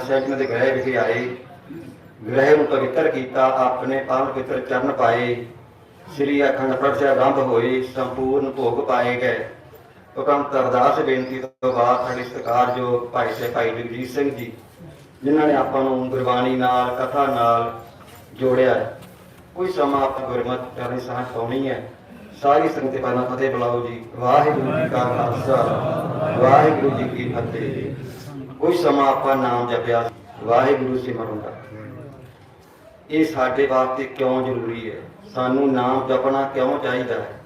ਸਾਹਿਬ ਦੇ ਗ੍ਰਹਿ ਵਿਖੇ ਆਏ। ਗ੍ਰਹਿ ਨੂੰ ਪਵਿੱਤਰ ਕੀਤਾ, ਆਪਣੇ ਪਾਵਨ ਪਵਿੱਤਰ ਚਰਨ ਪਾਏ। ਸ੍ਰੀ ਅਖੰਡ ਪਾਠ ਸਾਹਿਬ ਆਰੰਭ ਹੋਏ, ਸੰਪੂਰਨ ਭੋਗ ਪਾਏ ਗਏ। ਉਪਰੰਤ ਅਰਦਾਸ ਬੇਨਤੀ ਤੋਂ ਬਾਅਦ ਸਾਡੇ ਸਤਿਕਾਰਯੋਗ ਭਾਈ ਸਾਹਿਬ, ਭਾਈ ਜਗਜੀਤ ਸਿੰਘ ਜੀ, ਜਿਨ੍ਹਾਂ ਨੇ ਆਪਾਂ ਨੂੰ ਗੁਰਬਾਣੀ ਨਾਲ, ਕਥਾ ਨਾਲ ਜੋੜਿਆ ਹੈ। ਕੋਈ ਸਮਾਂ ਆਪਾਂ ਗੁਰਮਤਿ ਚਰਨ ਸਾਹ ਪਾਉਣੀ ਹੈ। ਸਾਰੀ ਸੰਗਤ ਪਹਿਲਾਂ ਫਤਿਹ ਬੁਲਾਓ ਜੀ। ਵਾਹਿਗੁਰੂ ਜੀ ਕਾ ਖਾਲਸਾ, ਵਾਹਿਗੁਰੂ ਜੀ ਕੀ ਫਤਿਹ। ਕੋਈ ਸਮਾਂ ਆਪਾਂ ਨਾਮ ਜਪਿਆ ਵਾਹਿਗੁਰੂ ਸਿਮਰਨ ਦਾ। ਇਹ ਸਾਡੇ ਵਾਸਤੇ ਕਿਉਂ ਜ਼ਰੂਰੀ ਹੈ? ਸਾਨੂੰ ਨਾਮ ਜਪਣਾ ਕਿਉਂ ਚਾਹੀਦਾ ਹੈ?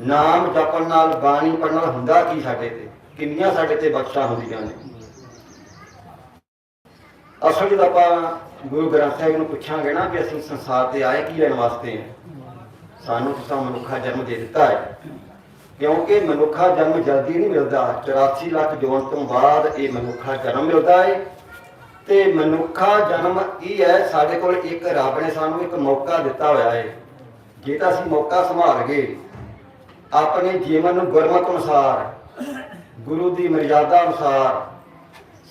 ਨਾਮ ਜਪਣ ਨਾਲ, ਬਾਣੀ ਪੜਨ ਨਾਲ ਹੁੰਦਾ ਕੀ ਸਾਡੇ ਤੇ? ਕਿੰਨੀਆਂ ਸਾਡੇ ਤੇ ਬਖਸ਼ਾਂ ਹੁੰਦੀਆਂ ਨੇ? ਅਸਲ ਜਦ ਆਪਾਂ ਗੁਰੂ ਗ੍ਰੰਥ ਸਾਹਿਬ ਨੂੰ ਪੁੱਛਾਂਗੇ ਨਾ ਕਿ ਅਸੀਂ ਸੰਸਾਰ ਤੇ ਆਏ ਕੀ ਲੈਣ ਵਾਸਤੇ ਹਾਂ? ਸਾਨੂੰ ਤਾਂ ਮਨੁੱਖਾ ਜਨਮ ਦੇ ਦਿੱਤਾ ਹੈ। ਕਿਉਂਕਿ ਮਨੁੱਖਾ ਜਨਮ ਜਲਦੀ ਨਹੀਂ ਮਿਲਦਾ। 84 ਲੱਖ ਜੋਨ ਤੋਂ ਬਾਅਦ ਇਹ ਮਨੁੱਖਾ ਜਨਮ ਮਿਲਦਾ ਹੈ ਤੇ ਮਨੁੱਖਾ ਜਨਮ ਇਹ ਹੈ? ਸਾਡੇ ਕੋਲ ਇੱਕ ਰੱਬ ਨੇ ਸਾਨੂੰ ਇੱਕ ਮੌਕਾ ਦਿੱਤਾ ਹੋਇਆ ਹੈ ਜੇ ਤਾਂ ਅਸੀਂ ਮੌਕਾ ਸੰਭਾਲ ਗਏ। ਆਪਣੇ ਜੀਵਨ ਨੂੰ ਗੁਰਮਤਿ ਅਨੁਸਾਰ, ਗੁਰੂ ਦੀ ਮਰਜ਼ਾਦਾ ਅਨੁਸਾਰ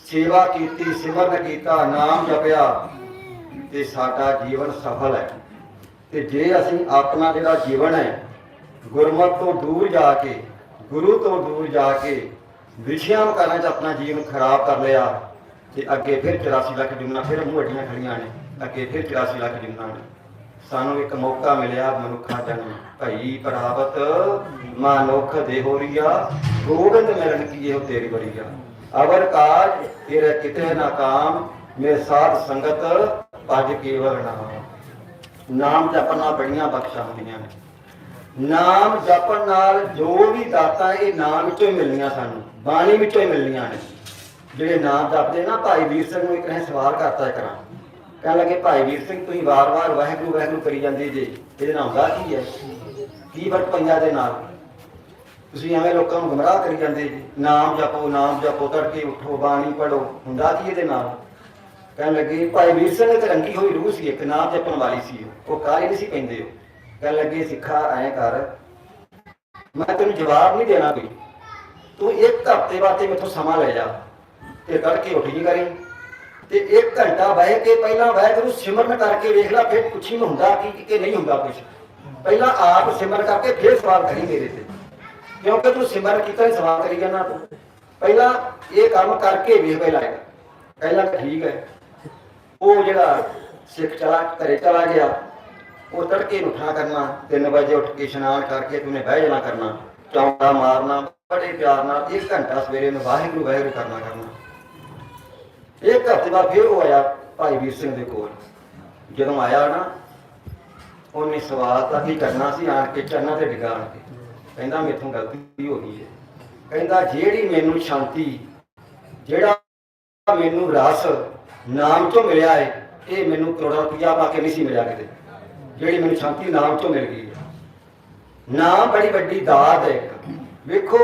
ਸੇਵਾ ਕੀਤੀ, ਸਿਮਰਨ ਕੀਤਾ, ਨਾਮ ਜਪਿਆ, ਤੇ ਸਾਡਾ ਜੀਵਨ ਸਫਲ ਹੈ। ਤੇ ਜੇ ਅਸੀਂ ਆਪਣਾ ਜਿਹੜਾ ਜੀਵਨ ਹੈ ਗੁਰਮਤ ਤੋਂ ਦੂਰ ਜਾ ਕੇ, ਗੁਰੂ ਤੋਂ ਦੂਰ ਜਾ ਕੇ ਵਿਸ਼ਿਆਂ ਕਰਨਾ ਚ ਆਪਣਾ ਜੀਵਨ ਖਰਾਬ ਕਰ ਲਿਆ ਤੇ ਅੱਗੇ ਫਿਰ 84 ਲੱਖ ਜੁਮਨਾ, ਫਿਰ ਮੂੰਹ ਅੱਡੀਆਂ ਖੜੀਆਂ ਨੇ, ਅੱਗੇ ਫਿਰ 84 ਲੱਖ ਜੁਮਨਾ ਨੇ। ਸਾਨੂੰ ਇੱਕ ਮੌਕਾ ਮਿਲਿਆ ਮਨੁੱਖਾ ਜਨਮ। ਭਈ ਪ੍ਰਾਪਤ ਮਾਨੁਖ ਦੇਹੋਰੀਆ ਗੋਬਿੰਦ ਮਿਲਣ ਕੀ ਇਹੋ ਤੇਰੀ ਬੜੀਆ ਅਵਰ ਕਾਜ, ਤੇਰੇ ਕਿਤੇ ਨਾ ਕਾਮ ਮੇ ਸਾਧ ਸੰਗਤ ਭਜ ਕੇਵਲ ਨਾਮ ਨਾਮ ਜਪਣਾ ਬੜੀਆਂ ਬਖਸ਼ਾਂ ਹੁੰਦੀਆਂ ਨੇ। ਨਾਮ ਜਪਣ ਨਾਲ ਜੋ ਵੀ ਦਾਤਾ ਇਹ ਨਾਮ ਵਿੱਚੋਂ ਹੀ ਮਿਲਣੀਆਂ ਸਾਨੂੰ, ਬਾਣੀ ਵਿੱਚੋਂ ਹੀ ਮਿਲਣੀਆਂ ਨੇ। ਜਿਹੜੇ ਨਾਮ ਜਪਦੇ ਨਾ, ਭਾਈ ਵੀਰ ਸਿੰਘ ਨੂੰ ਇੱਕ ਨੇ ਸਵਾਲ ਕਰਤਾ ਕਰਾਂ ਕਹਿਣ ਲੱਗੇ, ਭਾਈ ਵੀਰ ਸਿੰਘ, ਤੁਸੀਂ ਵਾਰ-ਵਾਰ ਵਾਹਿਗੁਰੂ ਵਾਹਿਗੁਰੂ ਕਰੀ ਜਾਂਦੇ ਜੇ, ਇਹਦੇ ਨਾਲ ਹੁੰਦਾ ਕੀ ਹੈ? ਕੀ ਵਰਤ ਪੈਂਦਾ ਇਹਦੇ ਨਾਲ? ਤੁਸੀਂ ਐਵੇਂ ਲੋਕਾਂ ਨੂੰ ਗੁੰਮਰਾਹ ਕਰੀ ਜਾਂਦੇ ਜੀ, ਨਾਮ ਜਪੋ ਨਾਮ ਜਪੋ, ਤੜਕੇ ਉੱਠੋ, ਬਾਣੀ ਪੜੋ ਹੁੰਦਾ ਕੀ ਇਹਦੇ ਨਾਲ? ਕਹਿਣ ਲੱਗੇ, ਭਾਈ ਵੀਰ ਸਿੰਘ ਤੇ ਰੰਗੀ ਹੋਈ ਰੂਹ ਸੀ, ਇੱਕ ਨਾਮ ਜਪਣ ਵਾਲੀ ਸੀ ਉਹ ਕਾਹਲੀ ਨਹੀਂ ਸੀ ਪੈਂਦੇ ਉਹ ਕਹਿਣ ਲੱਗੇ, ਸਿੱਖਾ, ਐਂ ਕਰ। ਮੈਂ ਤੈਨੂੰ ਜਵਾਬ ਨਹੀਂ ਦੇਣਾ ਕੋਈ। ਤੂੰ ਇੱਕ ਹਫ਼ਤੇ ਵਾਸਤੇ ਮੈਥੋਂ ਸਮਾਂ ਲੈ ਜਾ। ਤੇ ਤੜਕੇ ਉੱਠ ਜੀ ਕਰੀ। ਤੇ ਇੱਕ ਘੰਟਾ ਬਹਿ ਕੇ ਪਹਿਲਾਂ ਵਾਹਿਗੁਰੂ ਸਿਮਰਨ ਕਰਕੇ ਵੇਖ ਲੈ, ਫਿਰ ਪੁੱਛੀ ਨੂੰ ਹੁੰਦਾ ਕੀ ਕਿ ਨਹੀਂ ਹੁੰਦਾ ਕੁਝ ਪਹਿਲਾਂ ਆਪ ਸਿਮਰਨ ਕਰਕੇ ਫਿਰ ਸਵਾਲ ਕਰੀ ਮੇਰੇ ਤੇ। ਕਿਉਂਕਿ ਤੂੰ ਸਿਮਰਨ ਕੀਤਾ ਹੀ ਸਵਾਲ ਕਰੀ ਜਾਣਾ ਤੂੰ। ਪਹਿਲਾਂ ਇਹ ਕੰਮ ਕਰਕੇ ਵੇਖ ਪਹਿਲਾਂ ਪਹਿਲਾਂ ਤਾਂ ਠੀਕ ਹੈ। ਉਹ ਜਿਹੜਾ ਸਿੱਖ ਚਲਾ ਘਰੇ ਚਲਾ ਗਿਆ। ਉਹ ਤੜਕੇ ਨੂੰ ਉੱਠਣਾ ਕਰਨਾ 3 ਵਜੇ ਉੱਠ ਕੇ ਇਸ਼ਨਾਨ ਕਰਕੇ ਤੂਨੇ ਬਹਿ ਜਾਣਾ ਕਰਨਾ ਚੌਂਕਾ ਮਾਰਨਾ ਬੜੇ ਪਿਆਰ ਨਾਲ ਇੱਕ ਘੰਟਾ ਸਵੇਰੇ ਨੂੰ ਵਾਹਿਗੁਰੂ ਵਾਹਿਗੁਰੂ ਕਰਨਾ ਕਰਨਾ ਇੱਕ ਹਫ਼ਤੇ ਬਾਅਦ ਫਿਰ ਉਹ ਆਇਆ ਭਾਈ ਵੀਰ ਸਿੰਘ ਦੇ ਕੋਲ ਜਦੋਂ ਆਇਆ ਨਾ ਉਹਨੇ ਸਵਾਲ ਤਾਂ ਕੀ ਕਰਨਾ ਸੀ ਆਣ ਕੇ ਚਰਨਾਂ ਤੇ ਡਿਗਾਣ ਕੇ ਕਹਿੰਦਾ ਮੇਥੋਂ ਗਲਤੀ ਹੋ ਗਈ ਹੈ ਕਹਿੰਦਾ ਜਿਹੜੀ ਮੈਨੂੰ ਸ਼ਾਂਤੀ ਜਿਹੜਾ ਮੈਨੂੰ ਰਸ ਨਾਮ ਤੋਂ ਮਿਲਿਆ ਹੈ ਇਹ ਮੈਨੂੰ ਕਰੋੜਾਂ ਰੁਪਈਆ ਪਾ ਕੇ ਨਹੀਂ ਸੀ ਮਿਲਿਆ ਕਿਤੇ ਜਿਹੜੀ ਮੈਨੂੰ ਸ਼ਾਂਤੀ ਨਾਮ ਤੋਂ ਮਿਲ ਗਈ ਹੈ। ਨਾਮ ਬੜੀ ਵੱਡੀ ਦਾਤ ਹੈ ਇੱਕ। ਵੇਖੋ,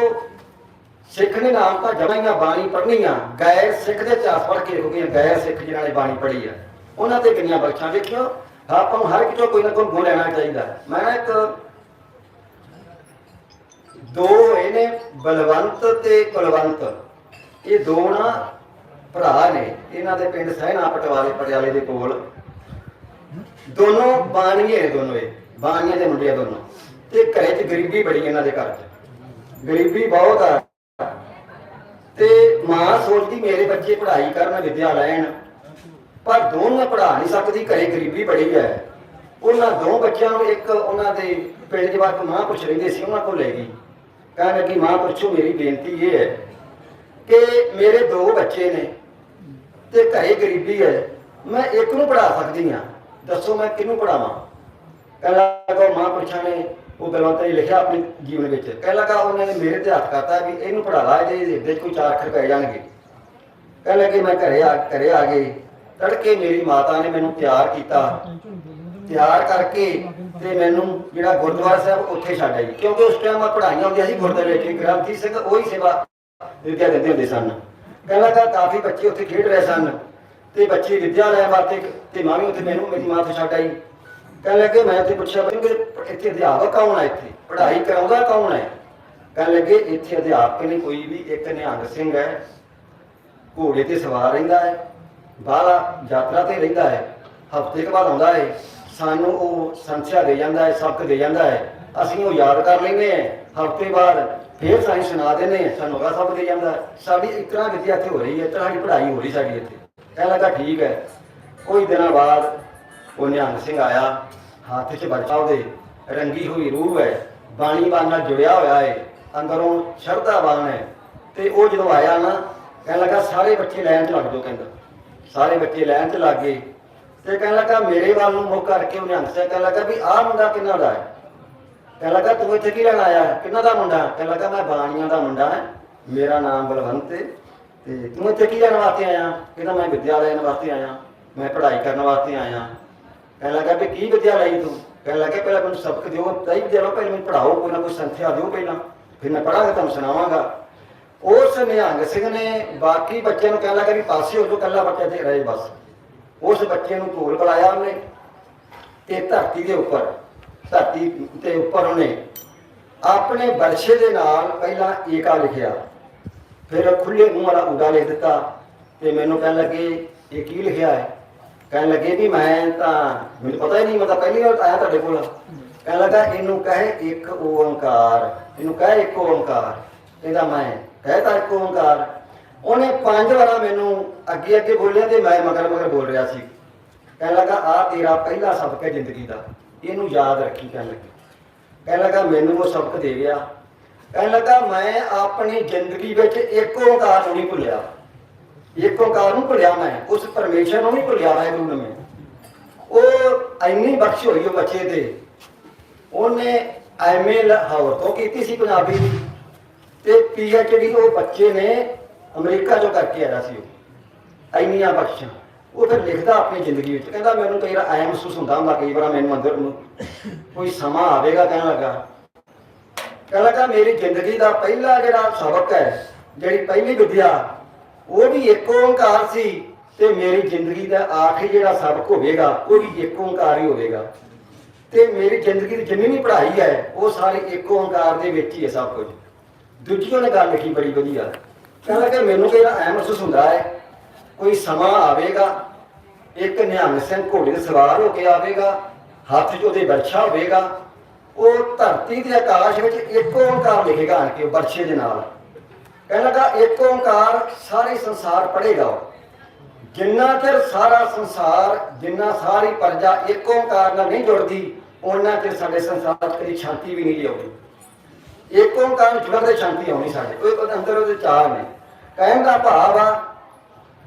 ਸਿੱਖ ਨੇ ਨਾਮ ਤਾਂ ਜਮਾਈਆਂ ਬਾਣੀ ਪੜ੍ਹਨੀਆਂ ਗੈਰ ਸਿੱਖ ਦੇ ਇਤਿਹਾਸ ਪੜ੍ਹ ਕੇ ਦੇਖੋਗੇ ਗੈਰ ਸਿੱਖ ਜਿਨ੍ਹਾਂ ਨੇ ਬਾਣੀ ਪੜ੍ਹੀ ਆ। ਉਹਨਾਂ ਤੇ ਕਿੰਨੀਆਂ ਬਖਸ਼ਾਂ ਵੇਖਿਓ, ਆਪਾਂ ਨੂੰ ਹਰ ਕਿਤੋਂ ਕੋਈ ਨਾ ਕੋਈ ਗੁਣ ਲੈਣਾ ਚਾਹੀਦਾ। ਮੈਂ ਨਾ ਇੱਕ ਦੋ ਇਹਨੇ ਬਲਵੰਤ ਤੇ ਕੁਲਵੰਤ। ਇਹ ਦੋ ਨਾ ਭਰਾ ਨੇ, ਇਹਨਾਂ ਦੇ ਪਿੰਡ ਸਹਿਣਾ ਪਟਵਾਲੇ ਪਟਿਆਲੇ ਦੇ ਕੋਲ। ਦੋਨੋਂ ਬਾਣੀਏ ਨੇ ਦੋਨੋਂ ਇਹ ਬਾਣੀਆਂ ਦੇ ਮੁੰਡੇ ਆ ਦੋਨੋਂ। ਤੇ ਘਰੇ 'ਚ ਗਰੀਬੀ ਬੜੀ ਇਹਨਾਂ ਦੇ ਘਰ 'ਚ। ਗਰੀਬੀ ਬਹੁਤ ਆ। ਤੇ ਮਾਂ ਸੋਚਦੀ ਮੇਰੇ ਬੱਚੇ ਪੜ੍ਹਾਈ ਕਰਨ, ਵਿਦਿਆ ਲੈਣ, ਪਰ ਦੋਨੋਂ ਪੜ੍ਹਾ ਨਹੀਂ ਸਕਦੀ, ਘਰੇ ਗਰੀਬੀ ਬੜੀ ਹੈ। ਉਹਨਾਂ ਦੋ ਬੱਚਿਆਂ ਨੂੰ ਇੱਕ ਉਹਨਾਂ ਦੇ ਪਿੰਡ ਦੇ ਬਾਹਰ ਮਾਂ ਪੁੱਛ ਰਹਿੰਦੇ ਸੀ, ਉਹਨਾਂ ਕੋਲ ਲੈ ਗਈ। ਕਹਿਣ ਲੱਗੀ, ਮਾਂ ਪੁੱਛੋ, ਮੇਰੀ ਬੇਨਤੀ ਇਹ ਹੈ ਕਿ ਮੇਰੇ ਦੋ ਬੱਚੇ ਨੇ ਤੇ ਘਰੇ ਗਰੀਬੀ ਹੈ। ਮੈਂ ਇੱਕ ਨੂੰ ਪੜ੍ਹਾ ਸਕਦੀ ਹਾਂ। ਦੱਸੋ ਮੈਂ ਕਿਹਨੂੰ ਪੜਾਵਾਂ? ਕਹਿ ਲਗਾ ਮਾਂ ਨੇ ਉਹ ਬਲਵੰਤ ਨੇ ਲਿਖਿਆ ਆਪਣੇ ਜੀਵਨ ਵਿੱਚ। ਕਹਿ ਲਗਾ ਉਹਨਾਂ ਨੇ ਮੇਰੇ ਤੇ ਹੱਥ ਕਰਤਾ ਵੀ ਇਹਨੂੰ ਪੜਾ ਲਾ, ਇਹਦੇ ਹਿਰਦੇ 'ਚ ਕੋਈ ਚਾਰ ਅੱਖਰ ਪੈ ਜਾਣਗੇ। ਕਹਿ ਕਿ ਮੈਂ ਘਰੇ ਆ ਘਰੇ ਆ ਗਈ ਤੜਕੇ ਮੇਰੀ ਮਾਤਾ ਨੇ ਮੈਨੂੰ ਤਿਆਰ ਕੀਤਾ। ਤਿਆਰ ਕਰਕੇ ਤੇ ਮੈਨੂੰ ਜਿਹੜਾ ਗੁਰਦੁਆਰਾ ਸਾਹਿਬ ਉੱਥੇ ਛੱਡ ਆਈ। ਕਿਉਂਕਿ ਉਸ ਟਾਈਮ ਆ ਪੜਾਈਆਂ ਹੁੰਦੀਆਂ ਸੀ ਗੁਰਦੁਆਰੇ ਵਿੱਚ, ਗ੍ਰੰਥੀ ਸਿੰਘ ਉਹੀ ਸੇਵਾ ਵਿਦਿਆ ਦਿੰਦੇ ਹੁੰਦੇ ਸਨ। ਕਹਿੰਦਾ ਕਿ ਕਾਫੀ ਬੱਚੇ ਉੱਥੇ ਖੇਡ ਰਹੇ ਸਨ। ਤੇ ਬੱਚੇ ਵਿਦਿਆ ਲੈਣ ਵਾਸਤੇ ਤੇ ਮੈਂ ਵੀ ਉੱਥੇ ਮੈਨੂੰ, ਮੇਰੀ ਮਾਂ ਤੋਂ ਛੱਡ ਆਈ। ਕਹਿਣ ਲੱਗੇ, ਮੈਂ ਤੇ ਪੁੱਛਿਆ, ਬਈ ਇੱਥੇ ਅਧਿਆਪਕ ਕੌਣ ਹੈ ਇੱਥੇ? ਪੜ੍ਹਾਈ ਕਰਾਉਂਦਾ ਕੌਣ ਹੈ? ਕਹਿਣ ਲੱਗੇ, ਇੱਥੇ ਅਧਿਆਪਕ ਨਹੀਂ, ਕੋਈ ਵੀ, ਇੱਕ ਨਿਹੰਗ ਸਿੰਘ ਹੈ। ਘੋੜੇ ਤੇ ਸਵਾਰ ਰਹਿੰਦਾ ਹੈ, ਬਾਹਲਾ ਯਾਤਰਾ ਤੇ ਰਹਿੰਦਾ ਹੈ, ਹਫ਼ਤੇ ਕੁ ਬਾਅਦ ਆਉਂਦਾ ਹੈ। ਸਾਨੂੰ ਉਹ ਸੰਸਿਆ ਦੇ ਜਾਂਦਾ ਹੈ, ਸਬਕ ਦੇ ਜਾਂਦਾ ਹੈ। ਅਸੀਂ ਉਹ ਯਾਦ ਕਰ ਲੈਂਦੇ ਹਾਂ, ਹਫ਼ਤੇ ਬਾਅਦ ਫੇਰ ਸਾਈਂ ਸੁਣਾ ਦਿੰਦੇ ਹਾਂ, ਸਾਨੂੰ ਉਹ ਸਬਕ ਦੇ ਜਾਂਦਾ ਹੈ। ਸਾਡੀ ਇੱਕ ਤਰ੍ਹਾਂ ਵਿਦਿਆ ਇੱਥੇ ਹੋ ਰਹੀ ਹੈ ਇਸ ਤਰ੍ਹਾਂ ਦੀ ਪੜ੍ਹਾਈ ਹੋ ਰਹੀ ਸਾਡੀ ਇੱਥੇ। ਕਹਿ ਲੱਗਾ ਠੀਕ ਹੈ। ਕੋਈ ਦਿਨਾਂ ਬਾਅਦ ਉਹ ਨਿਹੰਗ ਸਿੰਘ ਆਇਆ, ਹੱਥ 'ਚ ਬਰਛਾ ਉਹਦੇ, ਰੰਗੀ ਹੋਈ ਰੂਹ ਹੈ, ਬਾਣੀ ਬਾਣ ਨਾਲ ਜੁੜਿਆ ਹੋਇਆ ਹੈ, ਅੰਦਰੋਂ ਸ਼ਰਧਾ ਬਾਣ ਹੈ। ਤੇ ਉਹ ਜਦੋਂ ਆਇਆ ਨਾ, ਕਹਿਣ ਲੱਗਾ, ਸਾਰੇ ਬੱਚੇ ਲਾਈਨ 'ਚ ਲੱਗ ਜਾਓ, ਕਹਿੰਦਾ। ਸਾਰੇ ਬੱਚੇ ਲਾਈਨ 'ਚ ਲੱਗ ਗਏ। ਤੇ ਕਹਿਣ ਲੱਗਾ, ਮੇਰੇ ਵੱਲ ਨੂੰ ਮੁੱਖ ਕਰਕੇ ਉਹਨੇ ਹੰਸਿਆ ਕਹਿਣ ਲੱਗਾ ਵੀ ਆਹ ਮੁੰਡਾ ਕਿੰਨਾ ਦਾ ਹੈ? ਕਹਿਣ ਲੱਗਾ, ਤੂੰ ਇੱਥੇ ਕੀ ਲੈਣ ਆਇਆ? ਹੈ? ਕਿੰਨਾ ਦਾ ਮੁੰਡਾ ਕਹਿਣ ਲੱਗਾ, ਮੈਂ ਬਾਣੀਆਂ ਦਾ ਮੁੰਡਾ ਹੈ। ਮੇਰਾ ਨਾਮ ਬਲਵੰਤ ਹੈ ਤੇ ਤੂੰ ਇੱਥੇ ਕੀ ਲੈਣ ਵਾਸਤੇ ਆਇਆ? ਕਹਿੰਦਾ ਮੈਂ ਵਿਦਿਆ ਲੈਣ ਵਾਸਤੇ ਆਇਆ। ਮੈਂ ਪੜ੍ਹਾਈ ਕਰਨ ਵਾਸਤੇ ਆਇਆ। ਕਹਿਣ ਲੱਗਾ ਵੀ ਕੀ ਵਿਦਿਆ ਲਈ ਤੂੰ? ਕਹਿਣ ਲੱਗਾ ਪਹਿਲਾਂ ਮੈਨੂੰ ਸਬਕ ਦਿਓ ਤਈ ਵਿਦਿਆ ਲਓ, ਪਹਿਲਾਂ ਮੈਨੂੰ ਪੜਾਓ ਕੋਈ ਨਾ ਕੋਈ ਸੰਥਿਆ ਦਿਓ ਪਹਿਲਾਂ। ਫਿਰ ਮੈਂ ਪੜਾਂਗਾ ਤੁਹਾਨੂੰ ਸੁਣਾਵਾਂਗਾ। ਉਸ ਨਿਹੰਗ ਸਿੰਘ ਨੇ ਬਾਕੀ ਬੱਚਿਆਂ ਨੂੰ ਕਹਿਣ ਲੱਗਾ ਵੀ ਪਾਸੇ ਹੋ ਜਾਓ ਕੱਲਾ ਬੱਚਾ ਤੇ ਰਹੇ ਬਸ। ਉਸ ਬੱਚੇ ਨੂੰ ਢੋਲ ਬੁਲਾਇਆ ਉਹਨੇ ਤੇ ਧਰਤੀ ਦੇ ਉੱਪਰ, ਧਰਤੀ ਦੇ ਉੱਪਰ ਉਹਨੇ ਆਪਣੇ ਬਰਸ਼ੇ ਦੇ ਨਾਲ ਪਹਿਲਾਂ ਏਕਾ ਲਿਖਿਆ। ਫਿਰ ਖੁੱਲੇ ਮੂੰਹ ਵਾਲਾ ਊੜਾ ਲਿਖ ਦਿੱਤਾ ਤੇ ਮੈਨੂੰ ਕਹਿਣ ਲੱਗੇ, ਇਹ ਕੀ ਲਿਖਿਆ ਹੈ? ਕਹਿਣ ਲੱਗੇ ਵੀ ਮੈਂ ਤਾਂ, ਮੈਨੂੰ ਪਤਾ ਹੀ ਨਹੀਂ, ਮੈਂ ਤਾਂ ਪਹਿਲੀ ਵਾਰ ਆਇਆ ਤੁਹਾਡੇ ਕੋਲ। ਕਹਿਣ ਲੱਗਾ, ਇਹਨੂੰ ਕਹੇ ਇੱਕ ਓੰਕਾਰ, ਇਹਨੂੰ ਕਹੇ ਇੱਕ ਓੰਕਾਰ, ਇਹਦਾ ਮੈਂ ਕਹਿਤਾ ਇੱਕ ਓੰਕਾਰ। ਉਹਨੇ ਪੰਜ ਵਾਰਾਂ ਮੈਨੂੰ ਅੱਗੇ ਅੱਗੇ ਬੋਲਿਆ ਤੇ ਮੈਂ ਮਗਰ ਮਗਰ ਬੋਲ ਰਿਹਾ ਸੀ। ਕਹਿਣ ਲੱਗਾ ਆ ਤੇਰਾ ਪਹਿਲਾ ਸਬਕ ਹੈ ਜ਼ਿੰਦਗੀ ਦਾ, ਇਹਨੂੰ ਯਾਦ ਰੱਖੀ, ਕਹਿਣ ਲੱਗੇ। ਕਹਿਣ ਲੱਗਾ, ਮੈਨੂੰ ਉਹ ਸਬਕ ਦੇ ਗਿਆ ਕਹਿਣ ਲੱਗਾ ਮੈਂ ਆਪਣੀ ਜ਼ਿੰਦਗੀ ਵਿੱਚ ਇੱਕ ਓੰਕਾਰ ਨੂੰ ਨਹੀਂ ਭੁੱਲਿਆ। ਇੱਕ ਓੰਕਾਰ ਨੂੰ ਭੁੱਲਿਆ ਮੈਂ, ਉਸ ਪਰਮੇਸ਼ਰ ਨੂੰ ਨਹੀਂ ਭੁੱਲਿਆ ਮੈਂ ਨੂੰ ਮੈਂ ਉਹ ਇੰਨੀ ਬਖਸ਼ ਹੋਈ ਉਹ ਬੱਚੇ ਤੇ। ਉਹਨੇ ਐਮਏ ਲਾਹੌਰ ਤੋਂ ਕੀਤੀ ਸੀ ਪੰਜਾਬੀ। ਦੀ ਤੇ ਪੀਐਚਡੀ ਉਹ ਬੱਚੇ ਨੇ ਅਮਰੀਕਾ ਚੋਂ ਕਰਕੇ ਆਇਆ ਸੀ ਉਹ। ਇੰਨੀਆਂ ਬਖਸ਼ਾਂ। ਉਹ ਫਿਰ ਲਿਖਦਾ ਆਪਣੀ ਜ਼ਿੰਦਗੀ ਵਿੱਚ। ਕਹਿੰਦਾ ਮੈਨੂੰ ਕਈ ਵਾਰ ਐ ਮਹਿਸੂਸ ਹੁੰਦਾ ਹੁੰਦਾ ਕਈ ਵਾਰ ਮੈਨੂੰ ਅੰਦਰ ਨੂੰ। ਕੋਈ ਸਮਾਂ ਆਵੇਗਾ ਕਹਿਣ ਲੱਗਾ। ਕਹਿੰਦਾ ਲੱਗਾ ਮੇਰੀ ਜ਼ਿੰਦਗੀ ਦਾ ਪਹਿਲਾ ਜਿਹੜਾ ਸਬਕ ਹੈ, ਜਿਹੜੀ ਪਹਿਲੀ ਵਿਦਿਆ, ਉਹ ਵੀ ਇੱਕ ਓੰਕਾਰ ਸੀ ਤੇ ਮੇਰੀ ਜ਼ਿੰਦਗੀ ਦਾ ਆਖਰੀ ਜਿਹੜਾ ਸਬਕ ਹੋਵੇਗਾ, ਉਹ ਵੀ ਇੱਕ ਓੰਕਾਰ ਹੀ ਹੋਵੇਗਾ। ਤੇ ਮੇਰੀ ਜ਼ਿੰਦਗੀ ਦੀ ਜਿੰਨੀ ਵੀ ਪੜ੍ਹਾਈ ਹੈ, ਉਹ ਸਾਰੀ ਇੱਕ ਓੰਕਾਰ ਦੇ ਵਿੱਚ ਹੀ ਹੈ ਸਭ ਕੁਝ। ਦੂਜੀ ਉਹਨੇ ਗੱਲ ਲਿਖੀ ਬੜੀ ਵਧੀਆ। ਕਹਿੰਦਾ ਕਿ ਮੈਨੂੰ ਕਿਹੜਾ ਐ ਮਹਿਸੂਸ ਹੁੰਦਾ ਹੈ, ਕੋਈ ਸਮਾਂ ਆਵੇਗਾ, ਇੱਕ ਨਿਹੰਗ ਸਿੰਘ ਘੋੜੇ ਤੇ ਸਵਾਰ ਹੋ ਕੇ ਆਵੇਗਾ, ਹੱਥ 'ਚ ਉਹਦੇ ਬਰਛਾ ਹੋਵੇਗਾ ਉਹ ਧਰਤੀ ਦੇ ਆਕਾਸ਼ ਵਿੱਚ ਇੱਕ ਓੰਕਾਰ ਲਿਖੇਗਾ ਆਣ ਕੇ ਬਰਛੇ ਦੇ ਨਾਲ। ਕਹਿਣ ਲੱਗਾ, ਇੱਕ ਓੰਕਾਰ ਸਾਰੇ ਸੰਸਾਰ ਪੜ੍ਹੇਗਾ ਉਹ। ਜਿੰਨਾ ਚਿਰ ਸਾਰਾ ਸੰਸਾਰ, ਜਿੰਨਾ ਸਾਰੀ ਪ੍ਰਜਾ ਇੱਕ ਓੰਕਾਰ ਨਾਲ ਨਹੀਂ ਜੁੜਦੀ ਉਹਨਾਂ ਚਿਰ ਸਾਡੇ ਸੰਸਾਰ 'ਚ ਸ਼ਾਂਤੀ ਵੀ ਨਹੀਂ ਆਉਂਦੀ। ਇੱਕ ਓੰਕਾਰ ਨਾਲ ਜੁੜਨ ਦੇ ਸ਼ਾਂਤੀ ਆਉਣੀ ਸਾਡੇ। ਉਹ ਅੰਦਰ ਉਹਦੇ ਚਾਰ ਨੇ। ਕਹਿਣ ਦਾ ਭਾਵ ਆ,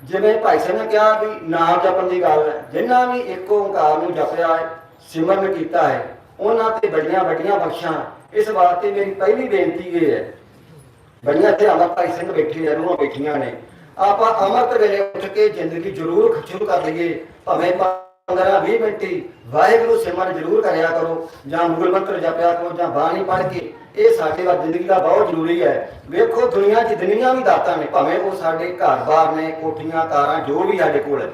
ਜਿਵੇਂ ਭਾਈ ਸਾਹਿਬ ਨੇ ਕਿਹਾ ਵੀ ਨਾਮ ਜਪਣ ਦੀ ਗੱਲ ਹੈ। ਜਿਨ੍ਹਾਂ ਵੀ ਇੱਕ ਓੰਕਾਰ ਨੂੰ ਜਪਿਆ ਹੈ, ਸਿਮਰਨ ਕੀਤਾ ਹੈ ਉਹਨਾਂ ਤੇ ਬੜੀਆਂ ਵੱਡੀਆਂ ਬਖਸ਼ਾਂ। ਇਸ ਵਾਸਤੇ ਮੇਰੀ ਪਹਿਲੀ ਬੇਨਤੀ ਇਹ ਹੈ। ਬੜੀਆਂ ਇੱਥੇ ਅਮਰ ਭਾਈ ਸਿੰਘ ਬੈਠੇ ਨੇ, ਰੂਹਾਂ ਬੈਠੀਆਂ ਨੇ। ਆਪਾਂ ਅਮਰਤ ਵੇਲੇ ਉੱਠ ਕੇ ਜ਼ਿੰਦਗੀ ਜ਼ਰੂਰ ਸ਼ੁਰੂ ਕਰ ਲਈਏ। ਭਾਵੇਂ 15 20 ਮਿੰਟ ਹੀ ਵਾਹਿਗੁਰੂ ਸਿਮਰਨ ਜ਼ਰੂਰ ਕਰਿਆ ਕਰੋ, ਜਾਂ ਮੂਲ ਮੰਤਰ ਜਪਿਆ ਕਰੋ, ਜਾਂ ਬਾਣੀ ਪੜ੍ਹ ਕੇ। ਇਹ ਸਾਡੇ ਵਾਸਤੇ ਜ਼ਿੰਦਗੀ ਦਾ ਬਹੁਤ ਜ਼ਰੂਰੀ ਹੈ। ਵੇਖੋ ਦੁਨੀਆ 'ਚ ਦੁਨੀਆ ਵੀ ਦਾਤਾਂ ਨੇ, ਭਾਵੇਂ ਉਹ ਸਾਡੇ ਘਰ-ਬਾਰ ਨੇ, ਕੋਠੀਆਂ ਕਾਰਾਂ ਜੋ ਵੀ ਸਾਡੇ ਕੋਲ ਹੈ।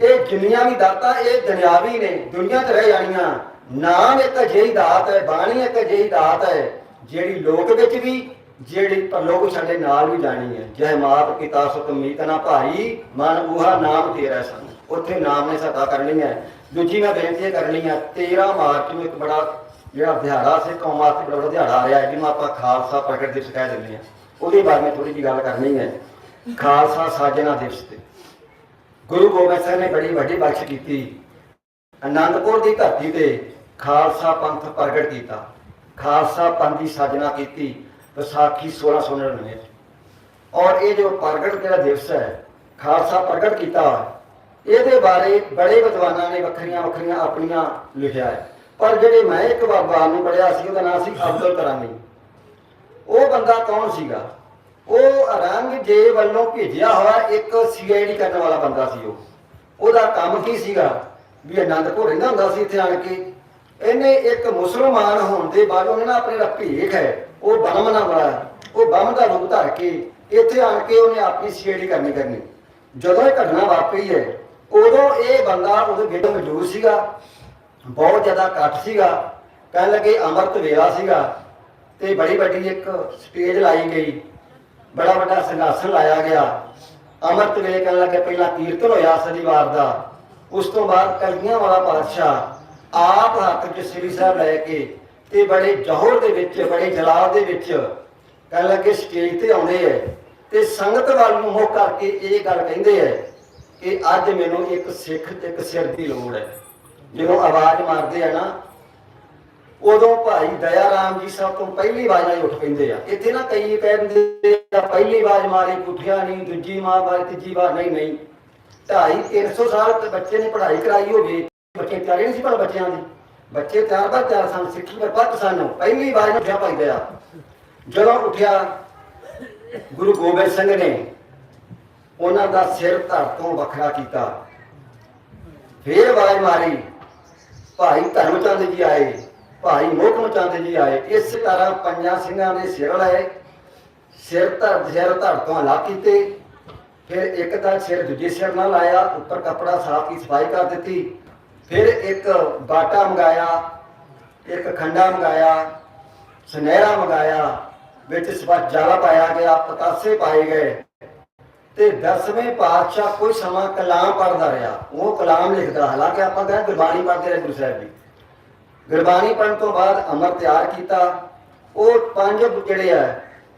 ਇਹ ਜਿੰਨੀਆਂ ਵੀ ਦਾਤਾਂ, ਇਹ ਦੁਨਿਆਵੀ ਨੇ, ਦੁਨੀਆ 'ਚ ਰਹਿ ਜਾਣੀਆਂ। ਨਾਮ ਇੱਕ ਅਜਿਹੀ ਦਾਤ ਹੈ, ਬਾਣੀ ਇੱਕ ਅਜਿਹੀ ਦਾਤ ਹੈ, ਜਿਹੜੀ ਲੋਕ ਵਿੱਚ ਵੀ, ਜਿਹੜੀ ਪਰਲੋਕ ਸਾਡੇ ਨਾਲ ਵੀ ਜਾਣੀ ਹੈ। ਜੈ ਮਾਤ ਪਿਤਾ ਸੁਤ ਮੀਤ ਨਾ ਭਾਈ, ਮਨ ਉਹਾ ਨਾਮ ਤੇਰਾ ਸੰਗ ਉੱਥੇ ਨਾਮ ਨੇ ਸਦਾ ਕਰਨੀ ਹੈ। ਦੂਜੀ ਮੈਂ ਬੇਨਤੀ ਇਹ ਕਰਨੀ ਹੈ 13 ਮਾਰਚ ਨੂੰ ਇੱਕ ਬੜਾ ਜਿਹੜਾ ਦਿਹਾੜਾ ਸੇ, ਕੌਮ ਵਾਸਤੇ ਬੜਾ ਵੱਡਾ ਦਿਹਾੜਾ ਆ ਰਿਹਾ ਹੈ ਜਿਹਨੂੰ ਆਪਾਂ ਖਾਲਸਾ ਪ੍ਰਗਟ ਦਿਵਸ ਕਹਿ ਦਿੰਦੇ ਹਾਂ। ਉਹਦੇ ਬਾਰੇ ਮੈਂ ਥੋੜੀ ਜਿਹੀ ਗੱਲ ਕਰਨੀ ਹੈ। ਖਾਲਸਾ ਸਾਜਣਾ ਦਿਵਸ ਤੇ। ਗੁਰੂ ਗੋਬਿੰਦ ਸਿੰਘ ਨੇ ਬੜੀ ਵੱਡੀ ਬਖਸ਼ ਕੀਤੀ। ਅਨੰਦਪੁਰ ਦੀ ਧਰਤੀ ਤੇ ਖਾਲਸਾ ਪੰਥ ਪ੍ਰਗਟ ਕੀਤਾ। ਖਾਲਸਾ ਪੰਥ ਦੀ ਸਾਜਨਾ ਕੀਤੀ ਵਿਸਾਖੀ 1699 ਔਰ ਇਹ ਜੋ ਪ੍ਰਗਟ ਜਿਹੜਾ ਦਿਵਸ ਹੈ, ਖਾਲਸਾ ਪ੍ਰਗਟ ਕੀਤਾ, ਇਹਦੇ ਬਾਰੇ ਬੜੇ ਵਿਦਵਾਨਾਂ ਨੇ ਵੱਖਰੀਆਂ ਵੱਖਰੀਆਂ ਆਪਣੀਆਂ ਲਿਖਿਆ ਹੈ। ਪਰ ਜਿਹੜੇ ਮੈਂ ਇੱਕ ਬਾਬਾ ਨੂੰ ਪੜਿਆ ਸੀ, ਉਹਦਾ ਨਾਮ ਸੀ ਅਬਦੁਲ ਕਰਾਮੀ ਉਹ ਬੰਦਾ ਕੌਣ ਸੀਗਾ? ਉਹ ਔਰੰਗਜ਼ੇਬ ਵੱਲੋਂ ਭੇਜਿਆ ਹੋਇਆ ਇੱਕ ਸੀਆਈਡੀ ਕਰਨ ਵਾਲਾ ਬੰਦਾ ਸੀ ਉਹ। ਉਹਦਾ ਕੰਮ ਕੀ ਸੀਗਾ? ਵੀ ਆਨੰਦਪੁਰ ਰਹਿੰਦਾ ਹੁੰਦਾ ਸੀ ਇੱਥੇ ਆਣ ਕੇ। ਇਹਨੇ ਇੱਕ ਮੁਸਲਮਾਨ ਹੋਣ ਦੇ ਬਾਅਦ ਉਹਨੇ ਨਾ ਆਪਣੇ ਜਿਹੜਾ ਭੇਖ ਹੈ। ਉਹ ਬਨਮ ਨਾ ਬਣਾਇਆ ਉਹ ਬੰਮ ਦਾ ਰੂਪ ਧਾਰ ਕੇ ਇੱਥੇ ਆਣ ਕੇ ਉਹਨੇ ਆਪਣੀ ਸੀਆਈਡੀ ਕਰਨੀ ਕਰਨੀ। ਜਦੋਂ ਇਹ ਘਟਨਾ ਵਾਪਰੀ ਹੈ, ਉਦੋਂ ਇਹ ਬੰਦਾ ਉਹਦੇ ਵਿੱਚ ਮੌਜੂਦ ਸੀਗਾ। ਬਹੁਤ ਜ਼ਿਆਦਾ ਇਕੱਠ ਸੀਗਾ। ਕਹਿਣ ਲੱਗੇ ਅੰਮ੍ਰਿਤ ਵੇਲਾ ਸੀਗਾ। ਤੇ ਬੜੀ ਵੱਡੀ ਇੱਕ ਸਟੇਜ ਲਾਈ ਗਈ। ਬੜਾ ਵੱਡਾ ਸਿੰਘਾਸਨ ਲਾਇਆ ਗਿਆ। ਅੰਮ੍ਰਿਤ ਵੇਲੇ ਕਰਨ ਲੱਗੇ ਪਹਿਲਾਂ ਕੀਰਤਨ ਹੋਇਆ ਸ਼ਨੀਵਾਰ ਦਾ। ਉਸ ਤੋਂ ਬਾਅਦ ਕਲਗੀਆਂ ਵਾਲਾ ਪਾਤਸ਼ਾਹ ਆਪ ਹੱਥ 'ਚ ਸ੍ਰੀ ਸਾਹਿਬ ਲੈ ਕੇ ਤੇ ਬੜੇ ਜੋਹਰ ਦੇ ਵਿੱਚ, ਬੜੇ ਜਲਾਲ ਦੇ ਵਿੱਚ ਕਹਿਣ ਲੱਗੇ ਸਟੇਜ ਤੇ ਆਉਂਦੇ ਐ। ਤੇ ਸੰਗਤ ਵੱਲ ਨੂੰ ਹੋ ਕਰਕੇ ਇਹ ਗੱਲ ਕਹਿੰਦੇ ਐ ਕਿ ਅੱਜ ਮੈਨੂੰ ਇੱਕ ਸਿੱਖ ਤੇ ਇੱਕ ਸਿਰ ਦੀ ਲੋੜ ਹੈ ਜਦੋਂ ਆਵਾਜ਼ ਮਾਰਦੇ ਆ ਨਾ ਉਦੋਂ ਭਾਈ ਦਇਆ ਰਾਮ ਜੀ ਸਭ ਤੋਂ ਪਹਿਲੀ ਆਵਾਜ਼ ਨਾਲ ਉੱਠ ਪੈਂਦੇ ਆ। ਇੱਥੇ ਨਾ ਕਈ ਕਹਿ ਦਿੰਦੇ ਆ, ਪਹਿਲੀ ਆਵਾਜ਼ ਮਾਰੀ ਉੱਠਿਆ ਨਹੀਂ, ਦੂਜੀ ਮਾਂ ਬਾਈ ਤੀਜੀ ਵਾਰ ਨਹੀਂ ਨਹੀਂ। ਢਾਈ 300 ਸਾਲ ਤੇ ਬੱਚੇ ਨੇ ਪੜ੍ਹਾਈ ਕਰਾਈ ਹੋਵੇ, ਬੱਚੇ ਤਿਆਰੀ ਨਹੀਂ ਸੀ ਪਰ ਬੱਚਿਆਂ ਦੀ। ਬੱਚੇ ਤਿਆਰ ਬਾ ਤਿਆਰ ਸਨ, ਸਿੱਖੀ ਪਰ ਪੱਕ ਸਨ। ਪਹਿਲੀ ਵਾਰ ਨਾਲ ਉੱਠਿਆ ਭਾਈ ਦਇਆ। ਜਦੋਂ ਉੱਠਿਆ, ਗੁਰੂ ਗੋਬਿੰਦ ਸਿੰਘ ਨੇ ਉਹਨਾਂ ਦਾ ਸਿਰ ਧਰ ਤੋਂ ਵੱਖਰਾ ਕੀਤਾ। ਫੇਰ ਆਵਾਜ਼ ਮਾਰੀ, ਭਾਈ ਧਰਮਚੰਦ ਜੀ ਆਏ। ਭਾਈ ਮੋਹਕਮ ਚੰਦ ਜੀ ਆਏ, ਇਸ ਤਰ੍ਹਾਂ ਪੰਜਾਂ ਸਿੰਘਾਂ ਦੇ ਸਿਰ ਲਾਏ, ਸਿਰ ਧਰ ਸਿਰ ਧਰ ਤੋਂ ਹਲਾ ਕੀਤੇ, ਫਿਰ ਇੱਕ ਦਾ ਸਿਰ ਦੂਜੇ ਸਿਰ ਨਾਲ ਲਾਇਆ, ਉੱਪਰ ਕਪੜਾ ਸਾਫ਼ ਕੀ ਸਫ਼ਾਈ ਕਰ ਦਿੱਤੀ, ਫਿਰ ਇੱਕ ਬਾਟਾ ਮੰਗਾਇਆ, ਇੱਕ ਖੰਡਾ ਮੰਗਾਇਆ, ਸੁਨਹਿਰਾ ਮੰਗਾਇਆ, ਵਿੱਚ ਸਪੱਟ ਜਾਲਾ ਪਾਇਆ ਗਿਆ, ਪਤਾਸੇ ਪਾਏ ਗਏ, ਤੇ ਦਸਵੇਂ ਪਾਤਸ਼ਾਹ ਕੋਈ ਸਮਾਂ ਕਲਾਮ ਪੜਦਾ ਰਿਹਾ, ਉਹ ਕਲਾਮ ਲਿਖਦਾ, ਹਾਲਾਂਕਿ ਆਪਾਂ ਕਹਿੰਦੇ ਗੁਰਬਾਣੀ ਪੜ੍ਹਦੇ ਰਹੇ ਗੁਰੂ ਸਾਹਿਬ ਜੀ। ਗੁਰਬਾਣੀ ਪੜ੍ਹਨ ਤੋਂ ਬਾਅਦ ਅਮਰ ਤਿਆਰ ਕੀਤਾ। ਉਹ ਪੰਜ ਜਿਹੜੇ ਆ,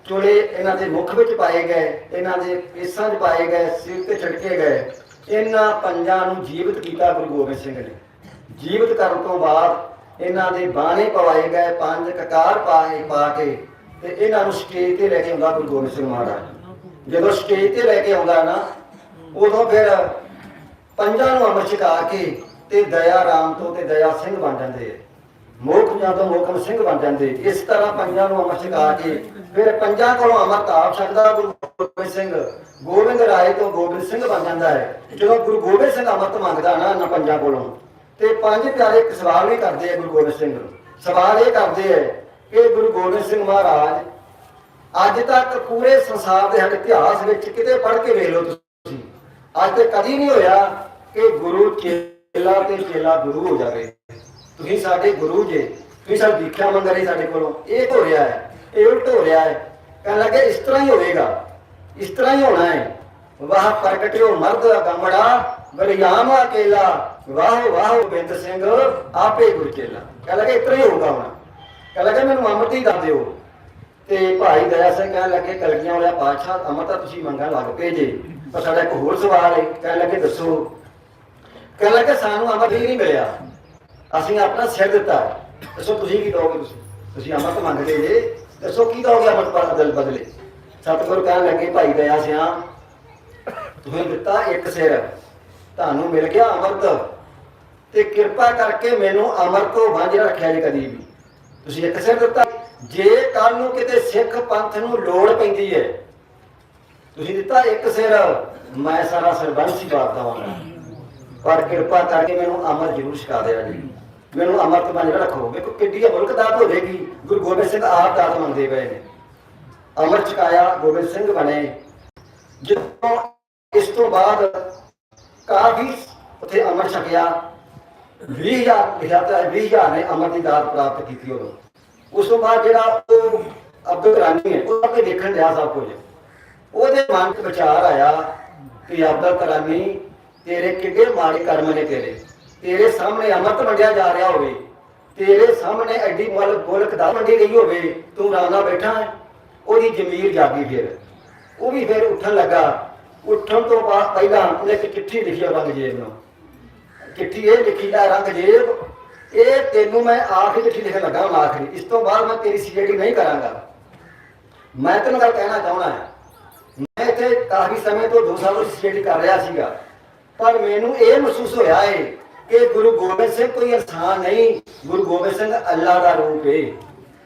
ਚੋਲੇ ਇਹਨਾਂ ਦੇ ਮੁਖ ਵਿੱਚ ਪਾਏ ਗਏ, ਇਹਨਾਂ ਦੇ ਕੇਸਾਂ 'ਚ ਪਾਏ ਗਏ, ਸਿਰ ਤੇ ਛਿੜਕੇ ਗਏ। ਇਹਨਾਂ ਪੰਜਾਂ ਨੂੰ ਜੀਵਤ ਕੀਤਾ ਗੁਰੂ ਗੋਬਿੰਦ ਸਿੰਘ ਨੇ। ਜੀਵਤ ਕਰਨ ਤੋਂ ਬਾਅਦ ਇਹਨਾਂ ਦੇ ਬਾਣੇ ਪਵਾਏ ਗਏ, ਪੰਜ ਕਕਾਰ ਪਾਏ ਪਾ ਕੇ ਤੇ ਇਹਨਾਂ ਨੂੰ ਸਟੇਜ ਤੇ ਲੈ ਕੇ ਆਉਂਦਾ ਗੁਰੂ ਗੋਬਿੰਦ ਸਿੰਘ ਮਹਾਰਾਜ। ਜਦੋਂ ਸਟੇਜ ਤੇ ਲੈ ਕੇ ਆਉਂਦਾ ਨਾ, ਉਦੋਂ ਫਿਰ ਪੰਜਾਂ ਨੂੰ ਅਮਰ ਛਕਾ ਕੇ ਤੇ ਦਇਆ ਰਾਮ ਤੋਂ ਤੇ ਦਇਆ ਸਿੰਘ ਬਣ ਜਾਂਦੇ ਆ। ਮੋਖ ਜਾਂ ਤੋਂ ਮੋਕਮ ਸਿੰਘ ਬਣ ਜਾਂਦੇ। ਇਸ ਤਰ੍ਹਾਂ ਪੰਜਾਂ ਨੂੰ ਅਮਰ ਛਕਾ ਕੇ ਫਿਰ ਪੰਜਾਂ ਕੋਲੋਂ ਅਮਰ ਆਪ ਸਕਦਾ ਗੁਰੂ ਗੋਬਿੰਦ ਸਿੰਘ। ਗੋਬਿੰਦ ਰਾਏ ਤੋਂ ਗੋਬਿੰਦ ਸਿੰਘ ਬਣ ਜਾਂਦਾ ਹੈ। ਜਦੋਂ ਗੁਰੂ ਗੋਬਿੰਦ ਸਿੰਘ ਅਮਰਤ ਮੰਗਦਾ ਨਾ ਇਹਨਾਂ ਪੰਜਾਂ ਕੋਲੋਂ, ਤੇ ਪੰਜ ਪਿਆਰੇ ਇੱਕ ਸਵਾਲ ਵੀ ਕਰਦੇ ਆ ਗੁਰੂ ਗੋਬਿੰਦ ਸਿੰਘ। ਨੂੰ ਸਵਾਲ ਇਹ ਕਰਦੇ ਆ ਕਿ ਗੁਰੂ ਗੋਬਿੰਦ ਸਿੰਘ ਮਹਾਰਾਜ, ਅੱਜ ਤੱਕ ਪੂਰੇ ਸੰਸਾਰ ਦੇ ਸਾਡੇ ਇਤਿਹਾਸ ਵਿੱਚ ਕਿਤੇ ਪੜ੍ਹ ਕੇ ਵੇਖ ਲਓ ਤੁਸੀਂ। ਅੱਜ ਤੇ ਕਦੀ ਨਹੀਂ ਹੋਇਆ ਕਿ ਗੁਰੂ ਚੇਲਾ ਤੇ ਚੇਲਾ ਗੁਰੂ ਹੋ ਜਾਵੇ। ਤੁਸੀਂ ਸਾਡੇ ਗੁਰੂ ਜੇ, ਤੁਸੀਂ ਸਾਡੀ ਦੀਖਿਆ ਮੰਗ ਰਹੇ ਸਾਡੇ ਕੋਲੋਂ। ਇਹ ਹੋ ਰਿਹਾ ਹੈ, ਇਹ ਉਲਟ ਹੋ ਰਿਹਾ ਹੈ। ਕਹਿਣ ਲੱਗੇ, ਇਸ ਤਰ੍ਹਾਂ ਹੀ ਹੋਵੇਗਾ, ਇਸ ਤਰ੍ਹਾਂ ਹੀ ਹੋਣਾ ਹੈ। ਵਾਹ ਪ੍ਰਗਟਿਓ ਮਰਦ ਗੰਮੜਾ ਬਰਿਆਮ ਅਕੇਲਾ। ਵਾਹ ਵਾਹ ਬਿੰਦ ਸਿੰਘ, ਆਪੇ ਗੁਰ ਚੇਲਾ ਕਹਿਣ ਲੱਗੇ ਇਸ ਤਰ੍ਹਾਂ ਹੀ ਹੋਊਗਾ ਹੁਣ। ਕਹਿਣ ਲੱਗੇ, ਮੈਨੂੰ ਅੰਮ੍ਰਿਤ ਹੀ ਦੱਸ ਦਿਓ। ਤੇ ਭਾਈ ਦਇਆ ਸਿੰਘ ਕਹਿਣ ਲੱਗੇ, ਕਲਗੀਆਂ ਵਾਲਾ ਪਾਤਸ਼ਾਹ, ਅੰਮ੍ਰਿਤ ਤਾਂ ਤੁਸੀਂ ਮੰਗਣ ਲੱਗ ਪਏ ਜੇ। ਪਰ ਸਾਡਾ ਇੱਕ ਹੋਰ ਸਵਾਲ ਹੈ, ਕਹਿਣ ਲੱਗੇ, ਦੱਸੋ। ਕਹਿਣ ਲੱਗੇ, ਸਾਨੂੰ ਅੰਮ੍ਰਿਤ ਹੀ ਨਹੀਂ ਮਿਲਿਆ। ਅਸੀਂ ਆਪਣਾ ਸਿਰ ਦਿੱਤਾ ਹੈ। ਦੱਸੋ ਤੁਸੀਂ ਕੀ ਕਹੋਗੇ ਤੁਸੀਂ? ਤੁਸੀਂ ਅੰਮ੍ਰਿਤ ਮੰਗਦੇ ਜੇ। ਦੱਸੋ ਕੀ ਕਹੋਗੇ ਅੰਮ੍ਰਿਤ ਬਦਲ ਬਦਲੇ? ਸਤਿਗੁਰ ਕਹਿਣ ਲੱਗੇ, ਭਾਈ ਦਇਆ ਸਿਆ, ਤੁਸੀਂ ਦਿੱਤਾ ਇੱਕ ਸਿਰ। ਤੁਹਾਨੂੰ ਮਿਲ ਗਿਆ ਅੰਮ੍ਰਿਤ। ਤੇ ਕਿਰਪਾ ਕਰਕੇ ਮੈਨੂੰ ਅੰਮ੍ਰਿਤ ਤੋਂ ਵਾਂਝ ਰੱਖਿਆ ਜੇ ਕਦੀ ਵੀ। ਤੁਸੀਂ ਇੱਕ ਸਿਰ ਦਿੱਤਾ। ਜੇ ਕੱਲ ਨੂੰ ਕਿਤੇ ਸਿੱਖ ਪੰਥ ਨੂੰ ਲੋੜ ਪੈਂਦੀ ਹੈ ਤੁਸੀਂ ਦਿੱਤਾ ਇੱਕ ਸਿਰ। ਮੈਂ ਸਾਰਾ ਸਰਬੰਸੀ ਬਾਤ ਦਵਾਂਗਾ ਪਰ ਕਿਰਪਾ ਕਰਕੇ ਮੈਨੂੰ ਅਮਰ ਜ਼ਰੂਰ ਛਕਾ ਦਿਆ ਜੀ। ਮੈਨੂੰ ਅਮਰਤ ਬਣ ਰੱਖੋ। ਵੇਖੋ ਕਿੱਡੀ ਮੁਲਕ ਦਾਤ ਹੋਵੇਗੀ। ਗੁਰੂ ਗੋਬਿੰਦ ਸਿੰਘ ਆਪ ਦਾਤ ਮੰਗਦੇ ਪਏ ਨੇ। ਅਮਰ ਛਕਾਇਆ, ਗੋਬਿੰਦ ਸਿੰਘ ਬਣੇ। ਜਦੋਂ ਇਸ ਤੋਂ ਬਾਅਦ ਕਾਫੀ ਉੱਥੇ ਅਮਰ ਛਕਿਆ। 20000 ਲਿਖਿਆ ਤਾਂ 20000 ਨੇ ਅਮਰ ਦੀ ਦਾਤ ਪ੍ਰਾਪਤ ਕੀਤੀ ਉਹਨੂੰ ਉਸ ਤੋਂ ਬਾਅਦ ਜਿਹੜਾ ਉਹ ਅਬਦੁਲ ਰਾਨੀ ਹੈ ਉਹ ਆਪੇ ਦੇਖਣ ਲਿਆ ਸਭ ਕੁਝ। ਉਹਦੇ ਮਨ 'ਚ ਵਿਚਾਰ ਆਇਆ ਕਿ ਅਬਦੁਲ ਕਰਾਨੀ ਤੇਰੇ ਕਿੱਡੇ ਮਾੜੇ ਕਰਮ ਨੇ ਤੇਰੇ। ਤੇਰੇ ਸਾਹਮਣੇ ਅਮਰਤ ਵੰਡਿਆ ਜਾ ਰਿਹਾ ਹੋਵੇ, ਤੇਰੇ ਸਾਹਮਣੇ ਐਡੀ ਮੁੱਲ ਗੋਲਕ ਦਾ ਵੰਡੀ ਗਈ ਹੋਵੇ, ਤੂੰ ਆਰਾਮ ਬੈਠਾ ਹੈ, ਉਹਦੀ ਜ਼ਮੀਰ ਜਾਗੀ ਫਿਰ। ਉਹ ਵੀ ਫਿਰ ਉੱਠਣ ਲੱਗਾ। ਉੱਠਣ ਤੋਂ ਬਾਅਦ ਪਹਿਲਾਂ ਉਹਨੇ ਇੱਕ ਚਿੱਠੀ ਲਿਖੀ ਔਰੰਗਜ਼ੇਬ ਨੂੰ। ਚਿੱਠੀ ਇਹ ਲਿਖੀ ਦਾ ਰੰਗਜੇਬ, ਇਹ ਤੈਨੂੰ ਮੈਂ ਆਖਰੀ ਚਿੱਠੀ ਲਿਖਣ ਲੱਗਾ ਹੁਣ ਆਖਰੀ। ਇਸ ਤੋਂ ਬਾਅਦ ਮੈਂ ਤੇਰੀ ਸੀਆਈਡੀ ਨਹੀਂ ਕਰਾਂਗਾ। ਮੈਂ ਤੈਨੂੰ ਗੱਲ ਕਹਿਣਾ ਚਾਹਣਾ ਹੈ। ਮੈਂ ਇੱਥੇ ਕਾਫੀ ਸਮੇਂ ਤੋਂ ਦੋ ਸਾਲ ਤੋਂ ਸੀਆਈਡੀ ਕਰ ਰਿਹਾ ਸੀਗਾ। ਪਰ ਮੈਨੂੰ ਇਹ ਮਹਿਸੂਸ ਹੋਇਆ ਏ ਕਿ ਗੁਰੂ ਗੋਬਿੰਦ ਸਿੰਘ ਕੋਈ ਇਨਸਾਨ ਨਹੀਂ, ਗੁਰੂ ਗੋਬਿੰਦ ਸਿੰਘ ਅੱਲਾ ਦਾ ਰੂਪ ਹੈ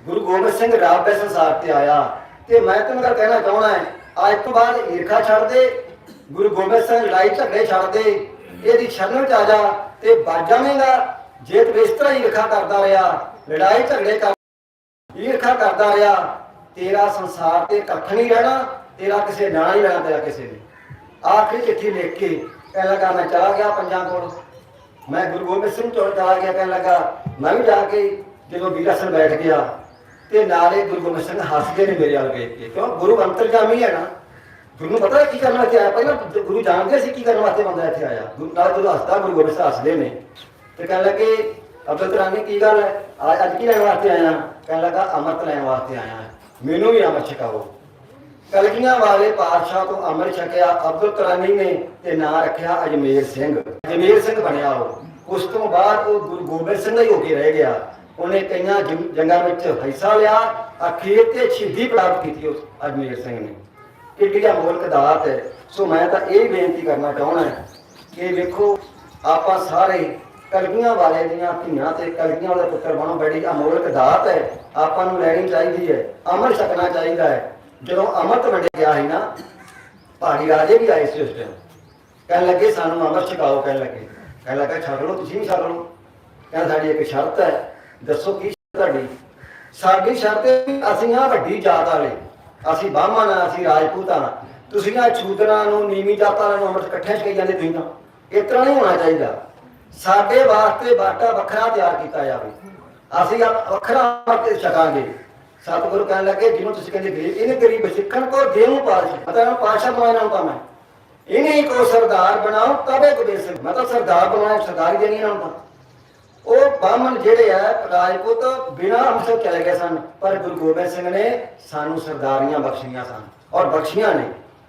ਗੁਰੂ ਗੋਬਿੰਦ ਸਿੰਘ ਰੱਬ ਦੇ ਸੰਸਾਰ ਤੇ ਆਇਆ ਤੇ ਮੈਂ ਤੈਨੂੰ ਗੱਲ ਕਹਿਣਾ ਚਾਹਣਾ ਹੈ ਅੱਜ ਤੋਂ ਬਾਅਦ ਈਰਖਾ ਛੱਡ ਦੇ, ਗੁਰੂ ਗੋਬਿੰਦ ਸਿੰਘ ਲੜਾਈ ਝਗੜੇ ਛੱਡ ਦੇ, ਇਹਦੀ ਸ਼ਰਨ ਚ ਆ ਜਾ ਤੇ ਬਚ ਜਾਵੇਂਗਾ। ਜੇ ਤੂੰ ਇਸ ਤਰ੍ਹਾਂ ਈਰਖਾ ਕਰਦਾ ਰਿਹਾ, ਲੜਾਈ ਝਗੜੇ ਕਰ, ਈਰਖਾ ਕਰਦਾ ਰਿਹਾ, ਤੇਰਾ ਸੰਸਾਰ ਤੇ ਕੱਖ ਨਹੀਂ ਰਹਿਣਾ, ਤੇਰਾ ਕਿਸੇ ਨਾਲ ਹੀ ਰਹਿਣਾ, ਤੇਰਾ ਕਿਸੇ ਨੇ ਆਖਰੀ ਚਿੱਠੀ ਲਿਖ ਕੇ ਕਹਿਣ ਕਰਨਾ ਚਲਾ ਗਿਆ ਪੰਜਾਂ ਕੋਲ। ਮੈਂ ਗੁਰੂ ਗੋਬਿੰਦ ਸਿੰਘ ਚੋਂ ਜਾ ਕੇ ਕਹਿਣ ਲੱਗਾ, ਮੈਂ ਵੀ ਜਾ ਕੇ ਜਦੋਂ ਵੀਰਾਸਨ ਬੈਠ ਗਿਆ ਤੇ ਨਾਲੇ ਗੁਰੂ ਗੋਬਿੰਦ ਸਿੰਘ ਹੱਸਦੇ ਨੇ ਮੇਰੇ ਵੱਲ ਵੇਖ ਕੇ, ਕਿਉਂ? ਗੁਰੂ ਅੰਤਰਜਾਮੀ ਹੈ ਨਾ। ਗੁਰੂ ਨੂੰ ਪਤਾ ਕੀ ਕਰਨ ਵਾਸਤੇ ਆਇਆ? ਪਹਿਲਾਂ ਗੁਰੂ ਜਾਣਦੇ ਸੀ ਕੀ ਕਰਨ ਵਾਸਤੇ ਬੰਦਾ ਇੱਥੇ ਆਇਆ। ਗੁਰੂ ਨਾਲ ਜਦੋਂ ਹੱਸਦਾ, ਗੁਰੂ ਗੋਬਿੰਦ ਸਿੰਘ ਹੱਸਦੇ ਨੇ। ਤੇ ਕਹਿਣ ਲੱਗੇ, ਅਬਦੁਲ ਕਰਾਨੀ ਕੀ ਗੱਲ ਹੈ? ਅੱਜ ਕੀ ਲੈਣ ਵਾਸਤੇ ਆਇਆ? ਕਹਿਣ ਲੱਗਾ, ਅੰਮ੍ਰਿਤ ਲੈਣ ਵਾਸਤੇ ਆਇਆ। ਮੈਨੂੰ ਵੀ ਅੰਮ੍ਰਿਤ ਛਕਾਓ। ਕਲਗੀਆਂ ਵਾਲੇ ਪਾਤਸ਼ਾਹ ਤੋਂ ਅਮਰ ਛਕਿਆ, ਅਬਦੁਲ ਕਰਾਨੀ ਨੇ ਤੇ ਨਾਂ ਰੱਖਿਆ ਅਜਮੇਰ ਸਿੰਘ। ਅਜਮੇਰ ਸਿੰਘ ਬਣਿਆ ਉਹ। ਉਸ ਤੋਂ ਬਾਅਦ ਉਹ ਗੁਰੂ ਗੋਬਿੰਦ ਸਿੰਘ ਹੀ ਹੋ ਕੇ ਰਹਿ ਗਿਆ। ਉਹਨੇ ਕਈਆਂ ਜੰਗਾਂ ਵਿੱਚ ਹਿੱਸਾ ਲਿਆ। ਅਖੀਰ ਤੇ ਸ਼ਹੀਦੀ ਪ੍ਰਾਪਤ ਕੀਤੀ ਉਸ ਅਜਮੇਰ ਸਿੰਘ ਨੇ। ਕਿੱਡੀ ਅਮੋਲਕ ਦਾਤ ਹੈ। ਸੋ ਮੈਂ ਤਾਂ ਇਹ ਬੇਨਤੀ ਕਰਨਾ ਚਾਹੁੰਦਾ ਕਿ ਵੇਖੋ, ਆਪਾਂ ਸਾਰੇ ਕਲਗੀਆਂ ਵਾਲੇ ਦੀਆਂ ਧੀਆਂ ਤੇ ਕਲਗੀਆਂ ਵਾਲੇ ਪੁੱਤਰ ਬਣੋ। ਬੜੀ ਅਮੋਲਕ ਦਾਤ ਹੈ। ਆਪਾਂ ਨੂੰ ਲੈਣੀ ਚਾਹੀਦੀ ਹੈ। ਅਮਰ ਛਕਣਾ ਚਾਹੀਦਾ ਹੈ। ਜਦੋਂ ਅਮਰਤ ਵੰਡਿਆ ਗਿਆ ਸੀ ਨਾ ਪਹਾੜੀ ਰਾਜੇ ਵੀ ਆਏ ਸੀ ਉਸ ਟਾਈਮ ਕਹਿਣ ਲੱਗੇ, ਸਾਨੂੰ ਅਮਰ ਛਕਾਓ, ਕਹਿਣ ਲੱਗੇ। ਕਹਿਣ ਲੱਗਾ ਛਕ ਲਓ, ਤੁਸੀਂ ਵੀ ਛਕ ਲਓ। ਕਹਿੰਦਾ, ਸਾਡੀ ਇੱਕ ਸ਼ਰਤ ਹੈ। ਦੱਸੋ ਕੀ ਤੁਹਾਡੀ? ਸਾਡੀ ਸ਼ਰਤ ਹੈ ਅਸੀਂ ਆ ਵੱਡੀ ਜਾਤ ਵਾਲੇ। ਅਸੀਂ ਬਾਹਮਣ ਆ ਅਸੀਂ ਰਾਜਪੂਤ ਆ ਤੁਸੀਂ ਨਾ ਛੂਦਰਾਂ ਨੂੰ, ਨੀਵੀਂ ਜਾਤਾਂ ਨੂੰ ਅੰਮ੍ਰਿਤ ਇਕੱਠੇ ਛਕਾਈ ਜਾਂਦੇ ਤੁਸੀਂ ਤਾਂ। ਇਸ ਤਰ੍ਹਾਂ ਨਹੀਂ ਹੋਣਾ ਚਾਹੀਦਾ। ਸਾਡੇ ਵਾਸਤੇ ਬਾਟਾ ਵੱਖਰਾ ਤਿਆਰ ਕੀਤਾ ਜਾਵੇ। ਅਸੀਂ ਵੱਖਰਾ ਅੰਮ੍ਰਿਤ ਛਕਾਂਗੇ। ਸਤਿਗੁਰੂ ਕਹਿਣ ਲੱਗੇ, ਜਿਹਨੂੰ ਤੁਸੀਂ ਕਹਿੰਦੇ ਗਰੀਬ, ਇਹਨੇ ਗਰੀਬ ਸਿੱਖਣ ਕੋ ਦੇਵ ਪਾਸ਼ਾ ਮਤਲਬ ਪਾਸ਼ਾ ਬਣਾਉਣਾ ਹੁੰਦਾ ਮੈਂ ਇਹਨੇ ਕੋ ਸਰਦਾਰ ਬਣਾਓ ਤਬੇ ਕੋ ਦੇ ਸਕ ਮੈਂ ਸਰਦਾਰ ਬਣਾਇਆ ਸਰਦਾਰੀ ਦੇਣੀ ਨਾ ਹੁੰਦਾ ਉਹ ਬਾਹਮਣ ਜਿਹੜੇ ਆ, ਰਾਜਪੂਤ ਬਿਨਾਂ ਅਮਸਰ ਚਲੇ ਗਏ ਸਨ। ਪਰ ਗੁਰੂ ਗੋਬਿੰਦ ਸਿੰਘ ਨੇ ਸਾਨੂੰ ਸਰਦਾਰੀਆਂ ਬਖਸ਼ੀਆਂ ਸਨ। ਔਰ ਬਖਸ਼ੀਆਂ ਨੇ।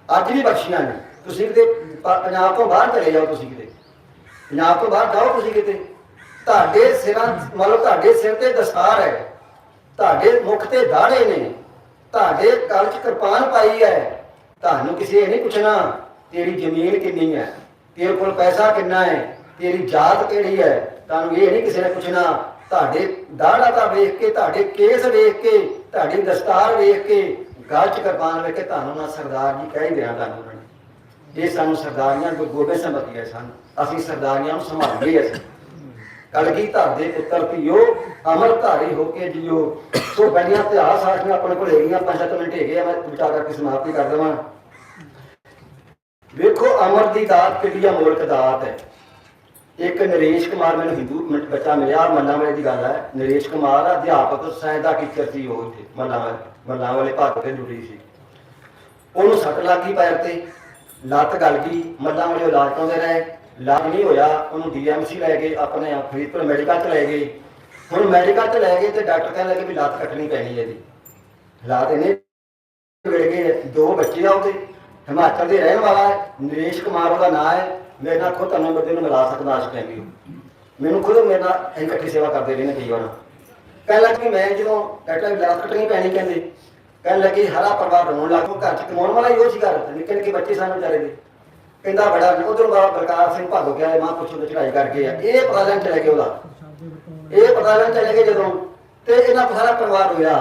ਅੱਜ ਵੀ ਬਖਸ਼ੀਆਂ ਨੇ। ਤੁਸੀਂ ਕਿਤੇ ਪੰਜਾਬ ਤੋਂ ਬਾਹਰ ਚਲੇ ਜਾਓ ਤੁਸੀਂ ਕਿਤੇ। ਪੰਜਾਬ ਤੋਂ ਬਾਹਰ ਜਾਓ ਤੁਸੀਂ ਕਿਤੇ। ਤੁਹਾਡੇ ਸਿਰਾਂ, ਮਤਲਬ ਤੁਹਾਡੇ ਸਿਰ ਤੇ ਦਸਤਾਰ ਹੈ। ਤੁਹਾਡੇ ਮੁਖ ਤੇ ਦਾੜੇ ਨੇ। ਤੁਹਾਡੇ ਗਲ 'ਚ ਕਿਰਪਾਨ ਪਾਈ ਹੈ। ਤੁਹਾਨੂੰ ਕਿਸੇ ਇਹ ਨਹੀਂ ਪੁੱਛਣਾ, ਤੇਰੀ ਜ਼ਮੀਨ ਕਿੰਨੀ ਹੈ? ਤੇਰੇ ਕੋਲ ਪੈਸਾ ਕਿੰਨਾ ਹੈ? ਤੇਰੀ ਜਾਤ ਕਿਹੜੀ ਹੈ? ਤੁਹਾਨੂੰ ਇਹ ਨਹੀਂ ਕਿਸੇ ਨੇ ਪੁੱਛਣਾ, ਤੁਹਾਡੇ ਦਾੜਾ ਦਾ ਵੇਖ ਕੇ, ਤੁਹਾਡੇ ਕੇਸ ਵੇਖ ਕੇ, ਤੁਹਾਡੀ ਦਸਤਾਰ ਵੇਖ ਕੇ, ਗਲ 'ਚ ਕਿਰਪਾਨ ਵੇਖ ਕੇ ਤੁਹਾਨੂੰ ਨਾ ਸਰਦਾਰ ਜੀ ਕਹਿ ਹੀ ਦੇਣਾ ਤੁਹਾਨੂੰ ਉਹਨਾਂ ਨੇ। ਇਹ ਸਾਨੂੰ ਸਰਦਾਰੀਆਂ ਗੁਰੂ ਗੋਬਿੰਦ ਸਿੰਘ ਬਤੀਏ ਸਨ। ਅਸੀਂ ਸਰਦਾਰੀਆਂ ਨੂੰ ਸੰਭਾਲਦੇ ਅਸੀਂ। ਕਲਗੀ ਧਰ ਦੇ ਪੁੱਤਰ ਧੀਓ, ਅਮਰ ਧਾਰੀ ਹੋ ਕੇ ਜਿਓ। ਸੋ ਬੜੀਆਂ ਇਤਿਹਾਸ ਸਾਖੀਆਂ ਆਪਣੇ ਕੋਲ ਹੈਗੀਆਂ ਪੰਜ ਸੱਤ ਮਿੰਟ ਹੈਗੇ ਆ, ਮੈਂ ਵਿਚਾਰ ਕਰਕੇ ਸਮਾਪਤੀ ਕਰ ਦੇਵਾਂ। ਵੇਖੋ, ਅਮਰ ਦੀ ਦਾਤ ਕਿੱਡੀ ਅਮੋਲਕ ਦਾਤ ਹੈ। ਇੱਕ ਨਰੇਸ਼ ਕੁਮਾਰ ਮੈਨੂੰ ਹਿੰਦੂ ਬੱਚਾ ਮਿਲਿਆ ਮੰਨਾ ਵਾਲੇ ਦੀ ਗੱਲ ਹੈ। ਨਰੇਸ਼ ਕੁਮਾਰ ਅਧਿਆਪਕ ਸਾਇੰਸ ਦਾ ਟੀਚਰ ਸੀ ਉਹ ਇੱਥੇ ਮੱਲਾਂ ਵਾਲੇ ਵਾਲੇ ਭਾਰਤ ਤੇ ਡਿਊਟੀ ਸੀ। ਉਹਨੂੰ ਸੱਟ ਲੱਗ ਗਈ ਪੈਰ ਤੇ, ਲੱਤ ਗਲ ਗਈ ਮੱਲਾਂ ਵਾਲੇ ਇਲਾਜ ਕਰਾਉਂਦੇ ਰਹੇ। ਇਲਾਜ ਨਹੀਂ ਹੋਇਆ, ਉਹਨੂੰ ਡੀਐਮਸੀ ਲੈ ਗਏ, ਆਪਣੇ ਆਪ ਫਰੀਦਕੋਟ ਮੈਡੀਕਲ ਚ ਲੈ ਗਏ। ਹੁਣ ਮੈਡੀਕਲ ਚ ਲੈ ਗਏ ਤੇ ਡਾਕਟਰ ਕਹਿਣ ਲੱਗੇ ਵੀ ਲੱਤ ਕੱਟਣੀ ਪੈਣੀ ਹੈ ਇਹਦੀ। ਹਾਲਾਤ ਇਹਨੇ ਵਿੜ ਗਏ ਦੋ ਬੱਚੇ ਆ ਉਹਦੇ। ਹਿਮਾਚਲ ਦੇ ਰਹਿਣ ਵਾਲਾ ਹੈ, ਨਰੇਸ਼ ਕੁਮਾਰ ਉਹਦਾ ਨਾਂ ਹੈ। ਮੇਰੇ ਨਾਲ ਖੁਦ ਤੁਹਾਨੂੰ ਬੰਦੇ ਨੂੰ ਮਿਲਾ ਸਕਦਾ ਇਸ ਟਾਈਮ ਵੀ ਮੈਨੂੰ ਖੁਦ ਮੇਰੇ ਨਾਲ ਇਕੱਠੀ ਸੇਵਾ ਕਰਦੇ ਰਹੇ ਨੇ ਕਈ ਵਾਰ। ਕਹਿਣ ਲੱਗ ਕਿ ਮੈਂ ਜਦੋਂ ਡਾਕਟਰ ਲੱਤ ਕੱਟਣੀ ਪੈਣੀ ਕਹਿੰਦੇ। ਕਹਿਣ ਲੱਗੇ ਹਰਾ ਪਰਿਵਾਰ ਰੋਣ ਲੱਗ ਘਰ ਚ ਕਮਾਉਣ ਵਾਲਾ ਹੀ ਉਹ ਸੀਗਾ ਨਿੱਕੇ ਨਿੱਕੇ ਬੱਚੇ ਸਾਨੂੰ ਵਿਚਾਰੇ ਦੇ। ਕਹਿੰਦਾ ਬੜਾ ਉਧਰ ਬਾਬਾ ਬਲਕਾਰ ਸਿੰਘ ਭਾਗੋ ਗਿਆ ਮਾਂ ਪੁੱਛੋ ਤੇ ਚੜਾਈ ਕਰਕੇ ਆ। ਇਹ ਪਤਾ ਲੈਣ ਚਲੇ ਗਏ ਉਹਦਾ। ਇਹ ਪਤਾ ਲੈਣ ਚਲੇ ਗਏ ਜਦੋਂ, ਤੇ ਇਹਨਾਂ ਸਾਰਾ ਪਰਿਵਾਰ ਹੋਇਆ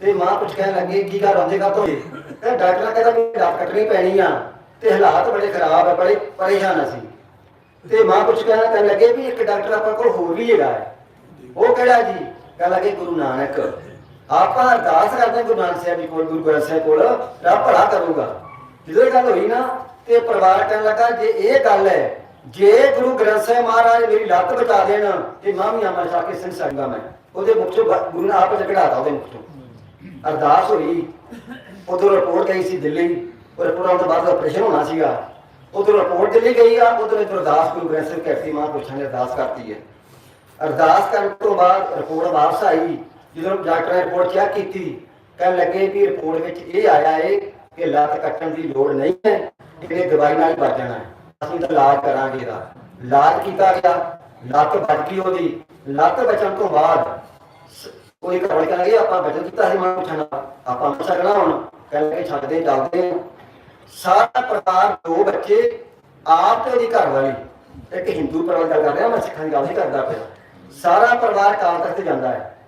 ਤੇ ਮਾਂ ਪੁੱਛ ਕਹਿਣ ਲੱਗੀ, ਕੀ ਗੱਲ ਹੁੰਦੀ ਕਾ ਤੋਂ ਇਹ ਡਾਕਟਰ ਕਹਿੰਦਾ ਵੀ ਲੱਤ ਕੱਟਣੀ ਪੈਣੀ ਆ, ਤੇ ਹਾਲਾਤ ਬੜੇ ਖਰਾਬ ਆ, ਬੜੇ ਪਰੇਸ਼ਾਨ ਅਸੀਂ। ਤੇ ਮਾਂ ਪੁੱਛ ਕਹਿਣਾ ਕਹਿਣ ਲੱਗੇ ਵੀ ਇੱਕ ਡਾਕਟਰ ਆਪਾਂ ਕੋਲ ਹੋਰ ਵੀ ਹੈਗਾ ਉਹ ਕਿਹੜਾ ਜੀ? ਕਹਿਣ ਲੱਗੇ, ਗੁਰੂ ਨਾਨਕ। ਆਪਾਂ ਅਰਦਾਸ ਕਰਦੇ ਹਾਂ ਗੁਰੂ ਨਾਨਕ ਸਾਹਿਬ ਜੀ ਕੋਲ, ਗੁਰੂ ਗ੍ਰੰਥ ਸਾਹਿਬ ਕੋਲ, ਰੱਬ ਭਲਾ ਕਰੂਗਾ। ਜਦੋਂ ਇਹ ਗੱਲ ਹੋਈ ਨਾ ਤੇ ਪਰਿਵਾਰ ਕਹਿਣ ਲੱਗਾ, ਜੇ ਇਹ ਗੱਲ ਹੈ, ਜੇ ਗੁਰੂ ਗ੍ਰੰਥ ਸਾਹਿਬ ਮਹਾਰਾਜ ਮੇਰੀ ਲੱਤ ਬਚਾ ਦੇਣ ਤੇ ਮੈਂ ਵੀ ਅਮਰ ਛਾ ਕੇ ਸਿੰਘ ਸੰਗਾ ਮੈਂ ਉਹਦੇ ਮੁਖ ਚੋਂ ਗੁਰੂ ਨੇ ਆਪ ਚੜਾਤਾ ਉਹਦੇ ਮੁਖ। ਚੋਂ ਅਰਦਾਸ ਹੋਈ ਉਧਰ ਰਿਪੋਰਟ ਗਈ ਸੀ ਦਿੱਲੀ, ਉਹ ਰਿਪੋਰਟ ਤੋਂ ਬਾਅਦ ਆਪਰੇਸ਼ਨ ਹੋਣਾ ਸੀਗਾ। ਉਧਰ ਰਿਪੋਰਟ ਦਿੱਲੀ ਗਈ ਆ ਉਧਰ ਇਧਰ ਅਰਦਾਸ ਗੁਰੂ ਗ੍ਰੰਥ ਸਾਹਿਬ ਕਹਿਤੀ ਮਾਂ ਪੁੱਛਾਂ ਨੇ ਅਰਦਾਸ ਕਰਤੀ ਹੈ। ਅਰਦਾਸ ਕਰਨ ਤੋਂ ਬਾਅਦ ਰਿਪੋਰਟ ਵਾਪਸ ਆਈ, ਜਦੋਂ ਡਾਕਟਰ ਨੇ ਰਿਪੋਰਟ ਚੈੱਕ ਕੀਤੀ, ਕਹਿਣ ਲੱਗੇ ਵੀ ਰਿਪੋਰਟ ਵਿੱਚ ਇਹ ਆਇਆ ਹੈ ਕਿ ਲੱਤ ਕੱਟਣ ਦੀ ਲੋੜ ਨਹੀਂ ਹੈ। ਇਹਨੇ ਦਵਾਈ ਨਾਲ ਹੀ ਬਚ ਜਾਣਾ ਅਸੀਂ ਤਾਂ ਇਲਾਜ ਕਰਾਂਗੇ ਇਹਦਾ। ਇਲਾਜ ਕੀਤਾ ਗਿਆ। ਲੱਤ ਬਚ ਗਈ ਉਹਦੀ। ਲੱਤ ਬਚਣ ਤੋਂ ਬਾਅਦ ਸ- ਕੋਈ ਘਰ ਵਾਲੇ ਕਹਿੰਦੇ ਆਪਾਂ ਬਚਨ ਦਿੱਤਾ ਸੀ, ਮਾਂ ਪੁੱਛਣਾ ਆਪਾਂ ਨੂੰ ਛੱਡਣਾ ਹੁਣ। ਕਹਿੰਦੇ ਛੱਡਦੇ, ਚੱਲਦੇ ਸਾਰਾ ਪਰਿਵਾਰ, ਦੋ ਬੱਚੇ, ਆਪ ਤੇ ਉਹਦੀ ਘਰ ਵਾਲੀ ਇੱਕ ਹਿੰਦੂ ਪਰਿਵਾਰ ਗੱਲ ਕਰ ਰਿਹਾ ਮੈਂ ਸਿੱਖਾਂ ਦੀ ਗੱਲ ਨਹੀਂ ਕਰਦਾ ਪਿਆ ਸਾਰਾ ਪਰਿਵਾਰ ਕਾਲ ਤਖਤ ਜਾਂਦਾ ਹੈ।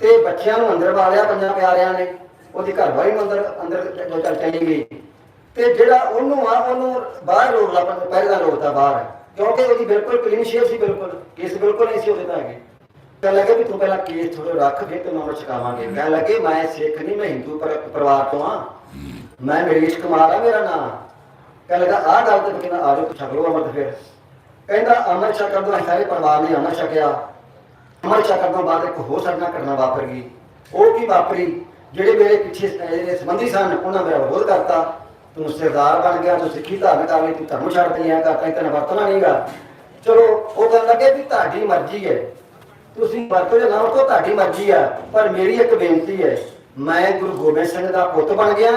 ਤੇ ਬੱਚਿਆਂ ਨੂੰ ਅੰਦਰ ਵਾਲਿਆ, ਪੰਜਾਂ ਪਿਆਰਿਆਂ ਨੇ। ਉਹਦੀ ਘਰ ਵਾਲੀ ਨੂੰ ਅੰਦਰ ਅੰਦਰ ਚਲੀ ਗਈ। ਤੇ ਜਿਹੜਾ ਉਹਨੂੰ ਆ, ਉਹਨੂੰ ਬਾਹਰ ਰੋਕ ਲਾ ਪਹਿਲਾਂ ਰੋਕਦਾ ਬਾਹਰ ਕਿਉਂਕਿ ਉਹਦੀ ਬਿਲਕੁਲ ਕਲੀਨ ਸ਼ੇਪ ਸੀ, ਬਿਲਕੁਲ। ਕੇਸ ਬਿਲਕੁਲ ਨਹੀਂ ਸੀ ਉਹਦੇ ਤਾਂ ਹੈਗੇ। ਕਹਿਣ ਲੱਗੇ ਵੀ ਤੂੰ ਪਹਿਲਾਂ ਕੇਸ ਥੋੜੇ ਰੱਖ ਫਿਰ ਤੈਨੂੰ ਅਮਰ ਛਕਾਵਾਂਗੇ। ਕਹਿਣ ਲੱਗੇ, ਮੈਂ ਸਿੱਖ ਨਹੀਂ ਮੈਂ ਹਿੰਦੂ ਪਰਿਵਾਰ ਤੋਂ ਆ ਮੈਂ ਨਰੇਸ਼ ਕੁਮਾਰ ਆ, ਮੇਰਾ ਨਾਮ। ਕਹਿਣ ਲੱਗਾ, ਆਹ ਗੱਲ ਤੇ ਕਿਹਾ ਆ ਜਾਓ, ਛਕ ਲਓ ਅਮਰ ਫਿਰ। ਕਹਿੰਦਾ ਅਮਰ ਛਕਣ ਤੋਂ ਸਾਰੇ ਪਰਿਵਾਰ ਨੇ ਅਮਰ ਛਕਿਆ। ਅਮਰ ਛਕਣ ਤੋਂ ਬਾਅਦ ਇੱਕ ਹੋਰ ਸਾਡਾ ਘਟਨਾ ਵਾਪਰ ਗਈ। ਉਹ ਕੀ ਵਾਪਰੀ? ਜਿਹੜੇ ਮੇਰੇ ਪਿੱਛੇ ਸੰਬੰਧੀ ਸਨ, ਉਹਨਾਂ ਮੇਰਾ ਵਿਰੋਧ ਕਰਤਾ। ਤੂੰ ਸਰਦਾਰ ਬਣ ਗਿਆ, ਤੂੰ ਸਿੱਖੀ ਧਾਰਨ ਕਰ ਲਈ ਤੂੰ ਧਰਮ ਛੱਡ ਦਿਆ ਕਰਤਾ ਤੈਨੂੰ ਵਰਤਣਾ ਨਹੀਂਗਾ। ਚਲੋ, ਉਹ ਕਹਿਣ ਲੱਗੇ ਵੀ ਤੁਹਾਡੀ ਮਰਜ਼ੀ ਹੈ। ਤੁਸੀਂ ਵਰਤੋ ਜਾਂ ਨਾ ਵਰਤੋ, ਤੁਹਾਡੀ ਮਰਜ਼ੀ ਆ, ਪਰ ਮੇਰੀ ਇੱਕ ਬੇਨਤੀ ਹੈ, ਮੈਂ ਗੁਰੂ ਗੋਬਿੰਦ ਸਿੰਘ ਦਾ ਪੁੱਤ ਬਣ ਗਿਆ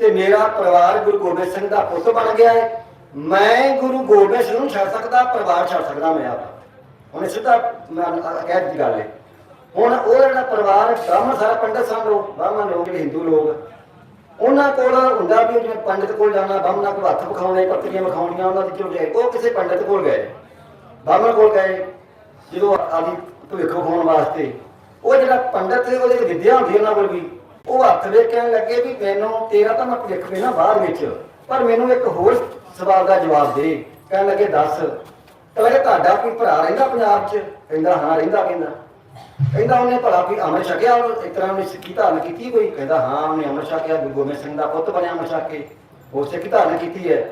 ਤੇ ਮੇਰਾ ਪਰਿਵਾਰ ਗੁਰੂ ਗੋਬਿੰਦ ਸਿੰਘ ਦਾ ਪੁੱਤ ਬਣ ਗਿਆ ਹੈ। ਮੈਂ ਗੁਰੂ ਗੋਬਿੰਦ ਸਿੰਘ ਨੂੰ ਛੱਡ ਸਕਦਾ, ਪਰਿਵਾਰ ਛੱਡ ਸਕਦਾ ਮੈਂ ਆਪ। ਹੁਣ ਸਿੱਧਾ ਮੈਂ ਕਹਿ ਦਿੱਤੀ ਗੱਲ ਹੈ। ਹੁਣ ਉਹ ਜਿਹੜਾ ਪਰਿਵਾਰ ਬ੍ਰਾਹਮਣ ਸਾਰਾ ਪੰਡਤ ਸਨ ਲੋਕ, ਬ੍ਰਾਹਮਣ ਲੋਕ ਹਿੰਦੂ ਲੋਕ ਉਹਨਾਂ ਕੋਲ ਹੁੰਦਾ ਵੀ ਜਿਵੇਂ ਪੰਡਤ ਕੋਲ ਜਾਣਾ ਬ੍ਰਾਹਮਣਾਂ ਕੋਲ ਹੱਥ ਵਿਖਾਉਣੇ ਪੱਤਰੀਆਂ ਵਿਖਾਉਣੀਆਂ, ਉਹਨਾਂ ਦੀ ਕਿਉਂ ਗਏ ਉਹ ਕਿਸੇ ਪੰਡਤ ਕੋਲ ਗਏ। ਬ੍ਰਾਹਮਣ ਕੋਲ ਗਏ, ਜਦੋਂ ਆਦੀ ਭਵਿੱਖ ਵਿਖਾਉਣ ਵਾਸਤੇ, ਉਹ ਜਿਹੜਾ ਪੰਡਤ ਹੈ ਉਹਦੇ ਵਿਦਿਆ ਹੁੰਦੀ ਉਹਨਾਂ ਕੋਲ ਵੀ, ਉਹ ਹੱਥ ਵੇਖ ਕਹਿਣ ਲੱਗੇ ਵੀ ਮੈਨੂੰ ਤੇਰਾ ਤਾਂ ਮੈਂ ਭਵਿੱਖ ਵੇਖਣਾ ਬਾਹਰ ਵਿੱਚ, ਪਰ ਮੈਨੂੰ ਇੱਕ ਹੋਰ ਸਵਾਲ ਦਾ ਜਵਾਬ ਦੇ। ਕਹਿਣ ਲੱਗੇ, ਦੱਸ ਕਹਿੰਦਾ, ਤੁਹਾਡਾ ਕੋਈ ਭਰਾ ਰਹਿੰਦਾ ਪੰਜਾਬ 'ਚ? ਕਹਿੰਦਾ, ਹਾਂ, ਰਹਿੰਦਾ, ਕਹਿੰਦਾ। ਕਹਿੰਦਾ ਉਹਨੇ ਭਲਾ ਕੋਈ ਅਮਰ ਛਕਿਆ ਇਸ ਤਰ੍ਹਾਂ ਉਹਨੇ ਸਿੱਖੀ ਧਾਰਨ ਕੀਤੀ ਕੋਈ? ਕਹਿੰਦਾ ਹਾਂ, ਉਹਨੇ ਅਮਰ ਛਕਿਆ, ਗੁਰੂ ਗੋਬਿੰਦ ਸਿੰਘ ਦਾ ਪੁੱਤ ਬਣਿਆ ਅਮਰ ਛਕ ਕੇ ਉਹ ਸਿੱਖੀ ਧਾਰਨ ਕੀਤੀ ਹੈ।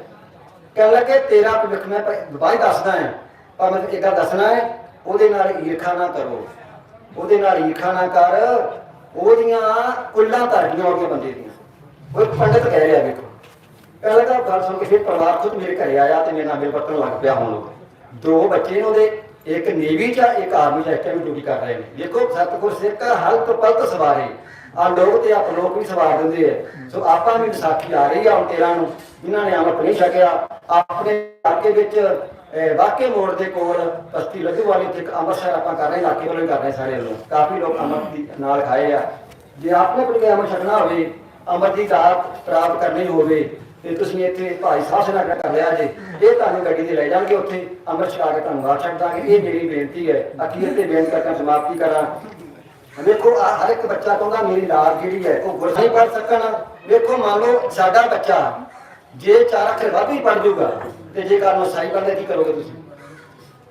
ਕਹਿਣ ਲੱਗੇ, ਤੇਰਾ ਭਵਿੱਖ ਮੈਂ ਬਾਈ ਦੱਸਦਾ ਹੈ, ਪਰ ਮੈਂ ਇੱਕ ਗੱਲ ਦੱਸਣਾ ਹੈ, ਉਹਦੇ ਨਾਲ ਈਰਖਾ ਨਾ ਕਰੋ। ਉਹਦੇ ਨਾਲ ਈਰਖਾ ਨਾ ਕਰ, ਉਹਦੀਆਂ ਉੱਲਾਂ ਧਰਦੀਆਂ ਉਹਦੇ ਬੰਦੇ ਦੀਆਂ। ਉਹ ਇੱਕ ਪੰਡਤ ਕਹਿ ਰਿਹਾ ਵੇਖੋ। ਕਹਿਣ ਲੱਗਾ ਗੱਲ ਸੁਣ ਕੇ ਫਿਰ ਪਰਿਵਾਰ ਖੁਦ ਮੇਰੇ ਘਰੇ ਆਇਆ ਤੇ ਮੇਰੇ ਨਾਲ ਮਿਲ ਵਰਤਣ ਲੱਗ ਪਿਆ ਹੁਣ ਲੋਕ ਦੋ ਬੱਚੇ ਨੇ ਉਹਦੇ ਇੱਕ ਨੇਵੀ ਚ ਆ, ਇੱਕ ਆਰਮੀ ਚ ਇਸ ਡਿਊਟੀ ਕਰ ਰਹੇ ਨੇ। ਦੇਖੋ ਸਤਿਗੁਰ ਸਿੱਖ ਹਲਤ ਪਲਤ ਸਵਾਰੇ। ਆ ਲੋਕ ਤੇ ਆਪ ਲੋਕ ਵੀ ਸਵਾਰ ਦਿੰਦੇ ਆ। ਸੋ ਆਪਾਂ ਵੀ ਵਿਸਾਖੀ ਆ ਰਹੀ ਆ ਹੁਣ 13 ਨੂੰ। ਜਿਨ੍ਹਾਂ ਨੇ ਅੰਮ੍ਰਿਤ ਨਹੀਂ ਛਕਿਆ ਆਪਣੇ ਇਲਾਕੇ ਵਿੱਚ ਵਾਕੇ ਮੋੜ ਦੇ ਕੋਲ ਬਸਤੀ ਲੱਧੂ ਵਾਲੀ ਤੇ ਅੰਮ੍ਰਿਤਸਰ ਆਪਾਂ ਕਰ ਰਹੇ ਇਲਾਕੇ ਵੱਲੋਂ ਹੀ ਕਰ ਰਹੇ ਸਾਰੇ ਲੋਕ ਕਾਫੀ ਲੋਕ ਅੰਮ੍ਰਿਤ ਨਾਲ ਖਾਏ ਆ। ਜੇ ਆਪਣੇ ਕੋਲ ਅੰਮ੍ਰਿਤ ਛਕਣਾ ਹੋਵੇ ਅੰਮ੍ਰਿਤ ਦੀ ਦਾਤ ਪ੍ਰਾਪਤ ਕਰਨੀ ਹੋਵੇ ਤੇ ਤੁਸੀਂ ਇੱਥੇ ਭਾਈ ਸਾਹਿਬ ਨਾਲ ਕਰ ਲਿਆ ਜੇ। ਇਹ ਤੁਹਾਨੂੰ ਗੱਡੀ ਤੇ ਲੈ ਜਾਣਗੇ ਉੱਥੇ, ਅੰਮ੍ਰਿਤ ਛਕਾ ਕੇ ਤੁਹਾਨੂੰ ਬਾਹਰ ਛੱਡ ਦਾਂਗੇ। ਇਹ ਮੇਰੀ ਬੇਨਤੀ ਹੈ। ਅਖੀਰ ਤੇ ਬੇਨਤੀ ਕਰਕੇ ਸਮਾਪਤੀ ਕਰਾਂ। ਵੇਖੋ ਹਰ ਇੱਕ ਬੱਚਾ ਕਹਿੰਦਾ, ਮੇਰੀ ਲਾਜ ਜਿਹੜੀ ਹੈ, ਉਹ ਗੁਰਸਾਈ ਪੜ ਸਕਣ। ਵੇਖੋ, ਮੰਨ ਲਓ, ਸਾਡਾ ਬੱਚਾ ਜੇ ਚਾਰ ਅੱਖਰ ਵੱਧ ਵੀ ਪੜ ਜਾਊਗਾ, ਤੇ ਜੇ ਕੱਲ ਨੂੰ ਸਾਈ ਪੜ੍ਹਦਾ, ਕੀ ਕਰੋਗੇ ਤੁਸੀਂ?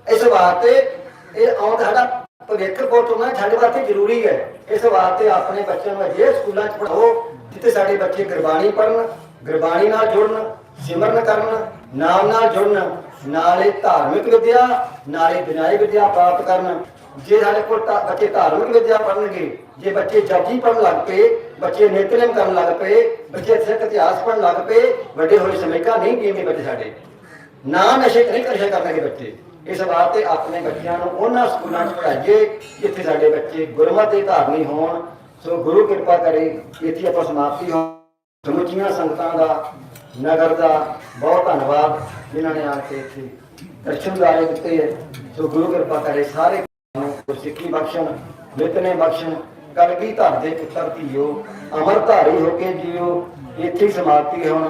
ਇਸ ਵਾਸਤੇ ਇਹ ਆਉਣ ਸਾਡਾ ਭਵਿੱਖ ਬਹੁਤ ਹੋਣਾ ਸਾਡੇ ਵਾਸਤੇ ਜ਼ਰੂਰੀ ਹੈ। ਇਸ ਵਾਸਤੇ ਆਪਣੇ ਬੱਚਿਆਂ ਨੂੰ ਅਜਿਹੇ ਸਕੂਲਾਂ 'ਚ ਪੜਾਓ ਜਿੱਥੇ ਸਾਡੇ ਬੱਚੇ ਗੁਰਬਾਣੀ ਪੜ੍ਹਨ ਗੁਰਬਾਣੀ ਨਾਲ ਜੁੜਨ, ਸਿਮਰਨ ਕਰਨ, ਨਾਮ ਨਾਲ ਜੁੜਨ, ਨਾਲੇ ਧਾਰਮਿਕ ਵਿਦਿਆ, ਨਾਲੇ ਦੁਨਿਆਵੀ ਵਿਦਿਆ ਪ੍ਰਾਪਤ ਕਰਨ। ਜੇ ਸਾਡੇ ਕੋਲ ਬੱਚੇ ਧਾਰਮਿਕ ਵਿਦਿਆ ਪੜ੍ਹਨਗੇ, ਜੇ ਬੱਚੇ ਜਪਜੀ ਪੜ੍ਹਨ ਲੱਗ ਪਏ, ਬੱਚੇ ਨਿਤਨੇਮ ਕਰਨ ਲੱਗ ਪਏ, ਬੱਚੇ ਸਿੱਖ ਇਤਿਹਾਸ ਪੜ੍ਹਨ ਲੱਗ ਪਏ, ਵੱਡੇ ਹੋਏ ਸਮੇਕਾ ਨਹੀਂ ਪੀਣਗੇ ਬੱਚੇ ਸਾਡੇ। ਨਾ ਨਸ਼ੇ ਨਹੀਂ ਨਸ਼ਾ ਕਰਨਗੇ ਬੱਚੇ। ਇਸ ਵਾਸਤੇ ਆਪਣੇ ਬੱਚਿਆਂ ਨੂੰ ਉਹਨਾਂ ਸਕੂਲਾਂ 'ਚ ਪੜ੍ਹਾਈਏ, ਜਿੱਥੇ ਸਾਡੇ ਬੱਚੇ ਗੁਰਮਤਿ ਦੇ ਧਾਰਨੀ ਹੋਣ। ਸੋ ਗੁਰੂ ਕਿਰਪਾ ਕਰੇ, ਇੱਥੇ ਆਪਾਂ ਸਮਾਪਤੀ ਹੋ ਸਮੁੱਚੀਆਂ ਸੰਗਤਾਂ ਦਾ, ਨਗਰ ਦਾ ਬਹੁਤ ਧੰਨਵਾਦ ਜਿਨ੍ਹਾਂ ਨੇ ਆ ਕੇ ਇੱਥੇ ਦਰਸ਼ਨ ਦਾਰੇ ਦਿੱਤੇ ਹੈ। ਸੋ ਗੁਰੂ ਕਿਰਪਾ ਕਰੇ ਸਾਰੇ ਨੂੰ ਗੁਰਸਿੱਖੀ ਬਖਸ਼ਣ, ਨਿਤਨੇ ਬਖਸ਼ਣ, ਕਲਗੀ ਧਰ ਦੇ ਪੁੱਤਰ ਧੀਓ ਅਮਰ ਧਾਰੀ ਹੋ ਕੇ ਜੀਓ, ਇੱਥੇ ਸਮਾਪਤੀ ਹੈ ਹੁਣ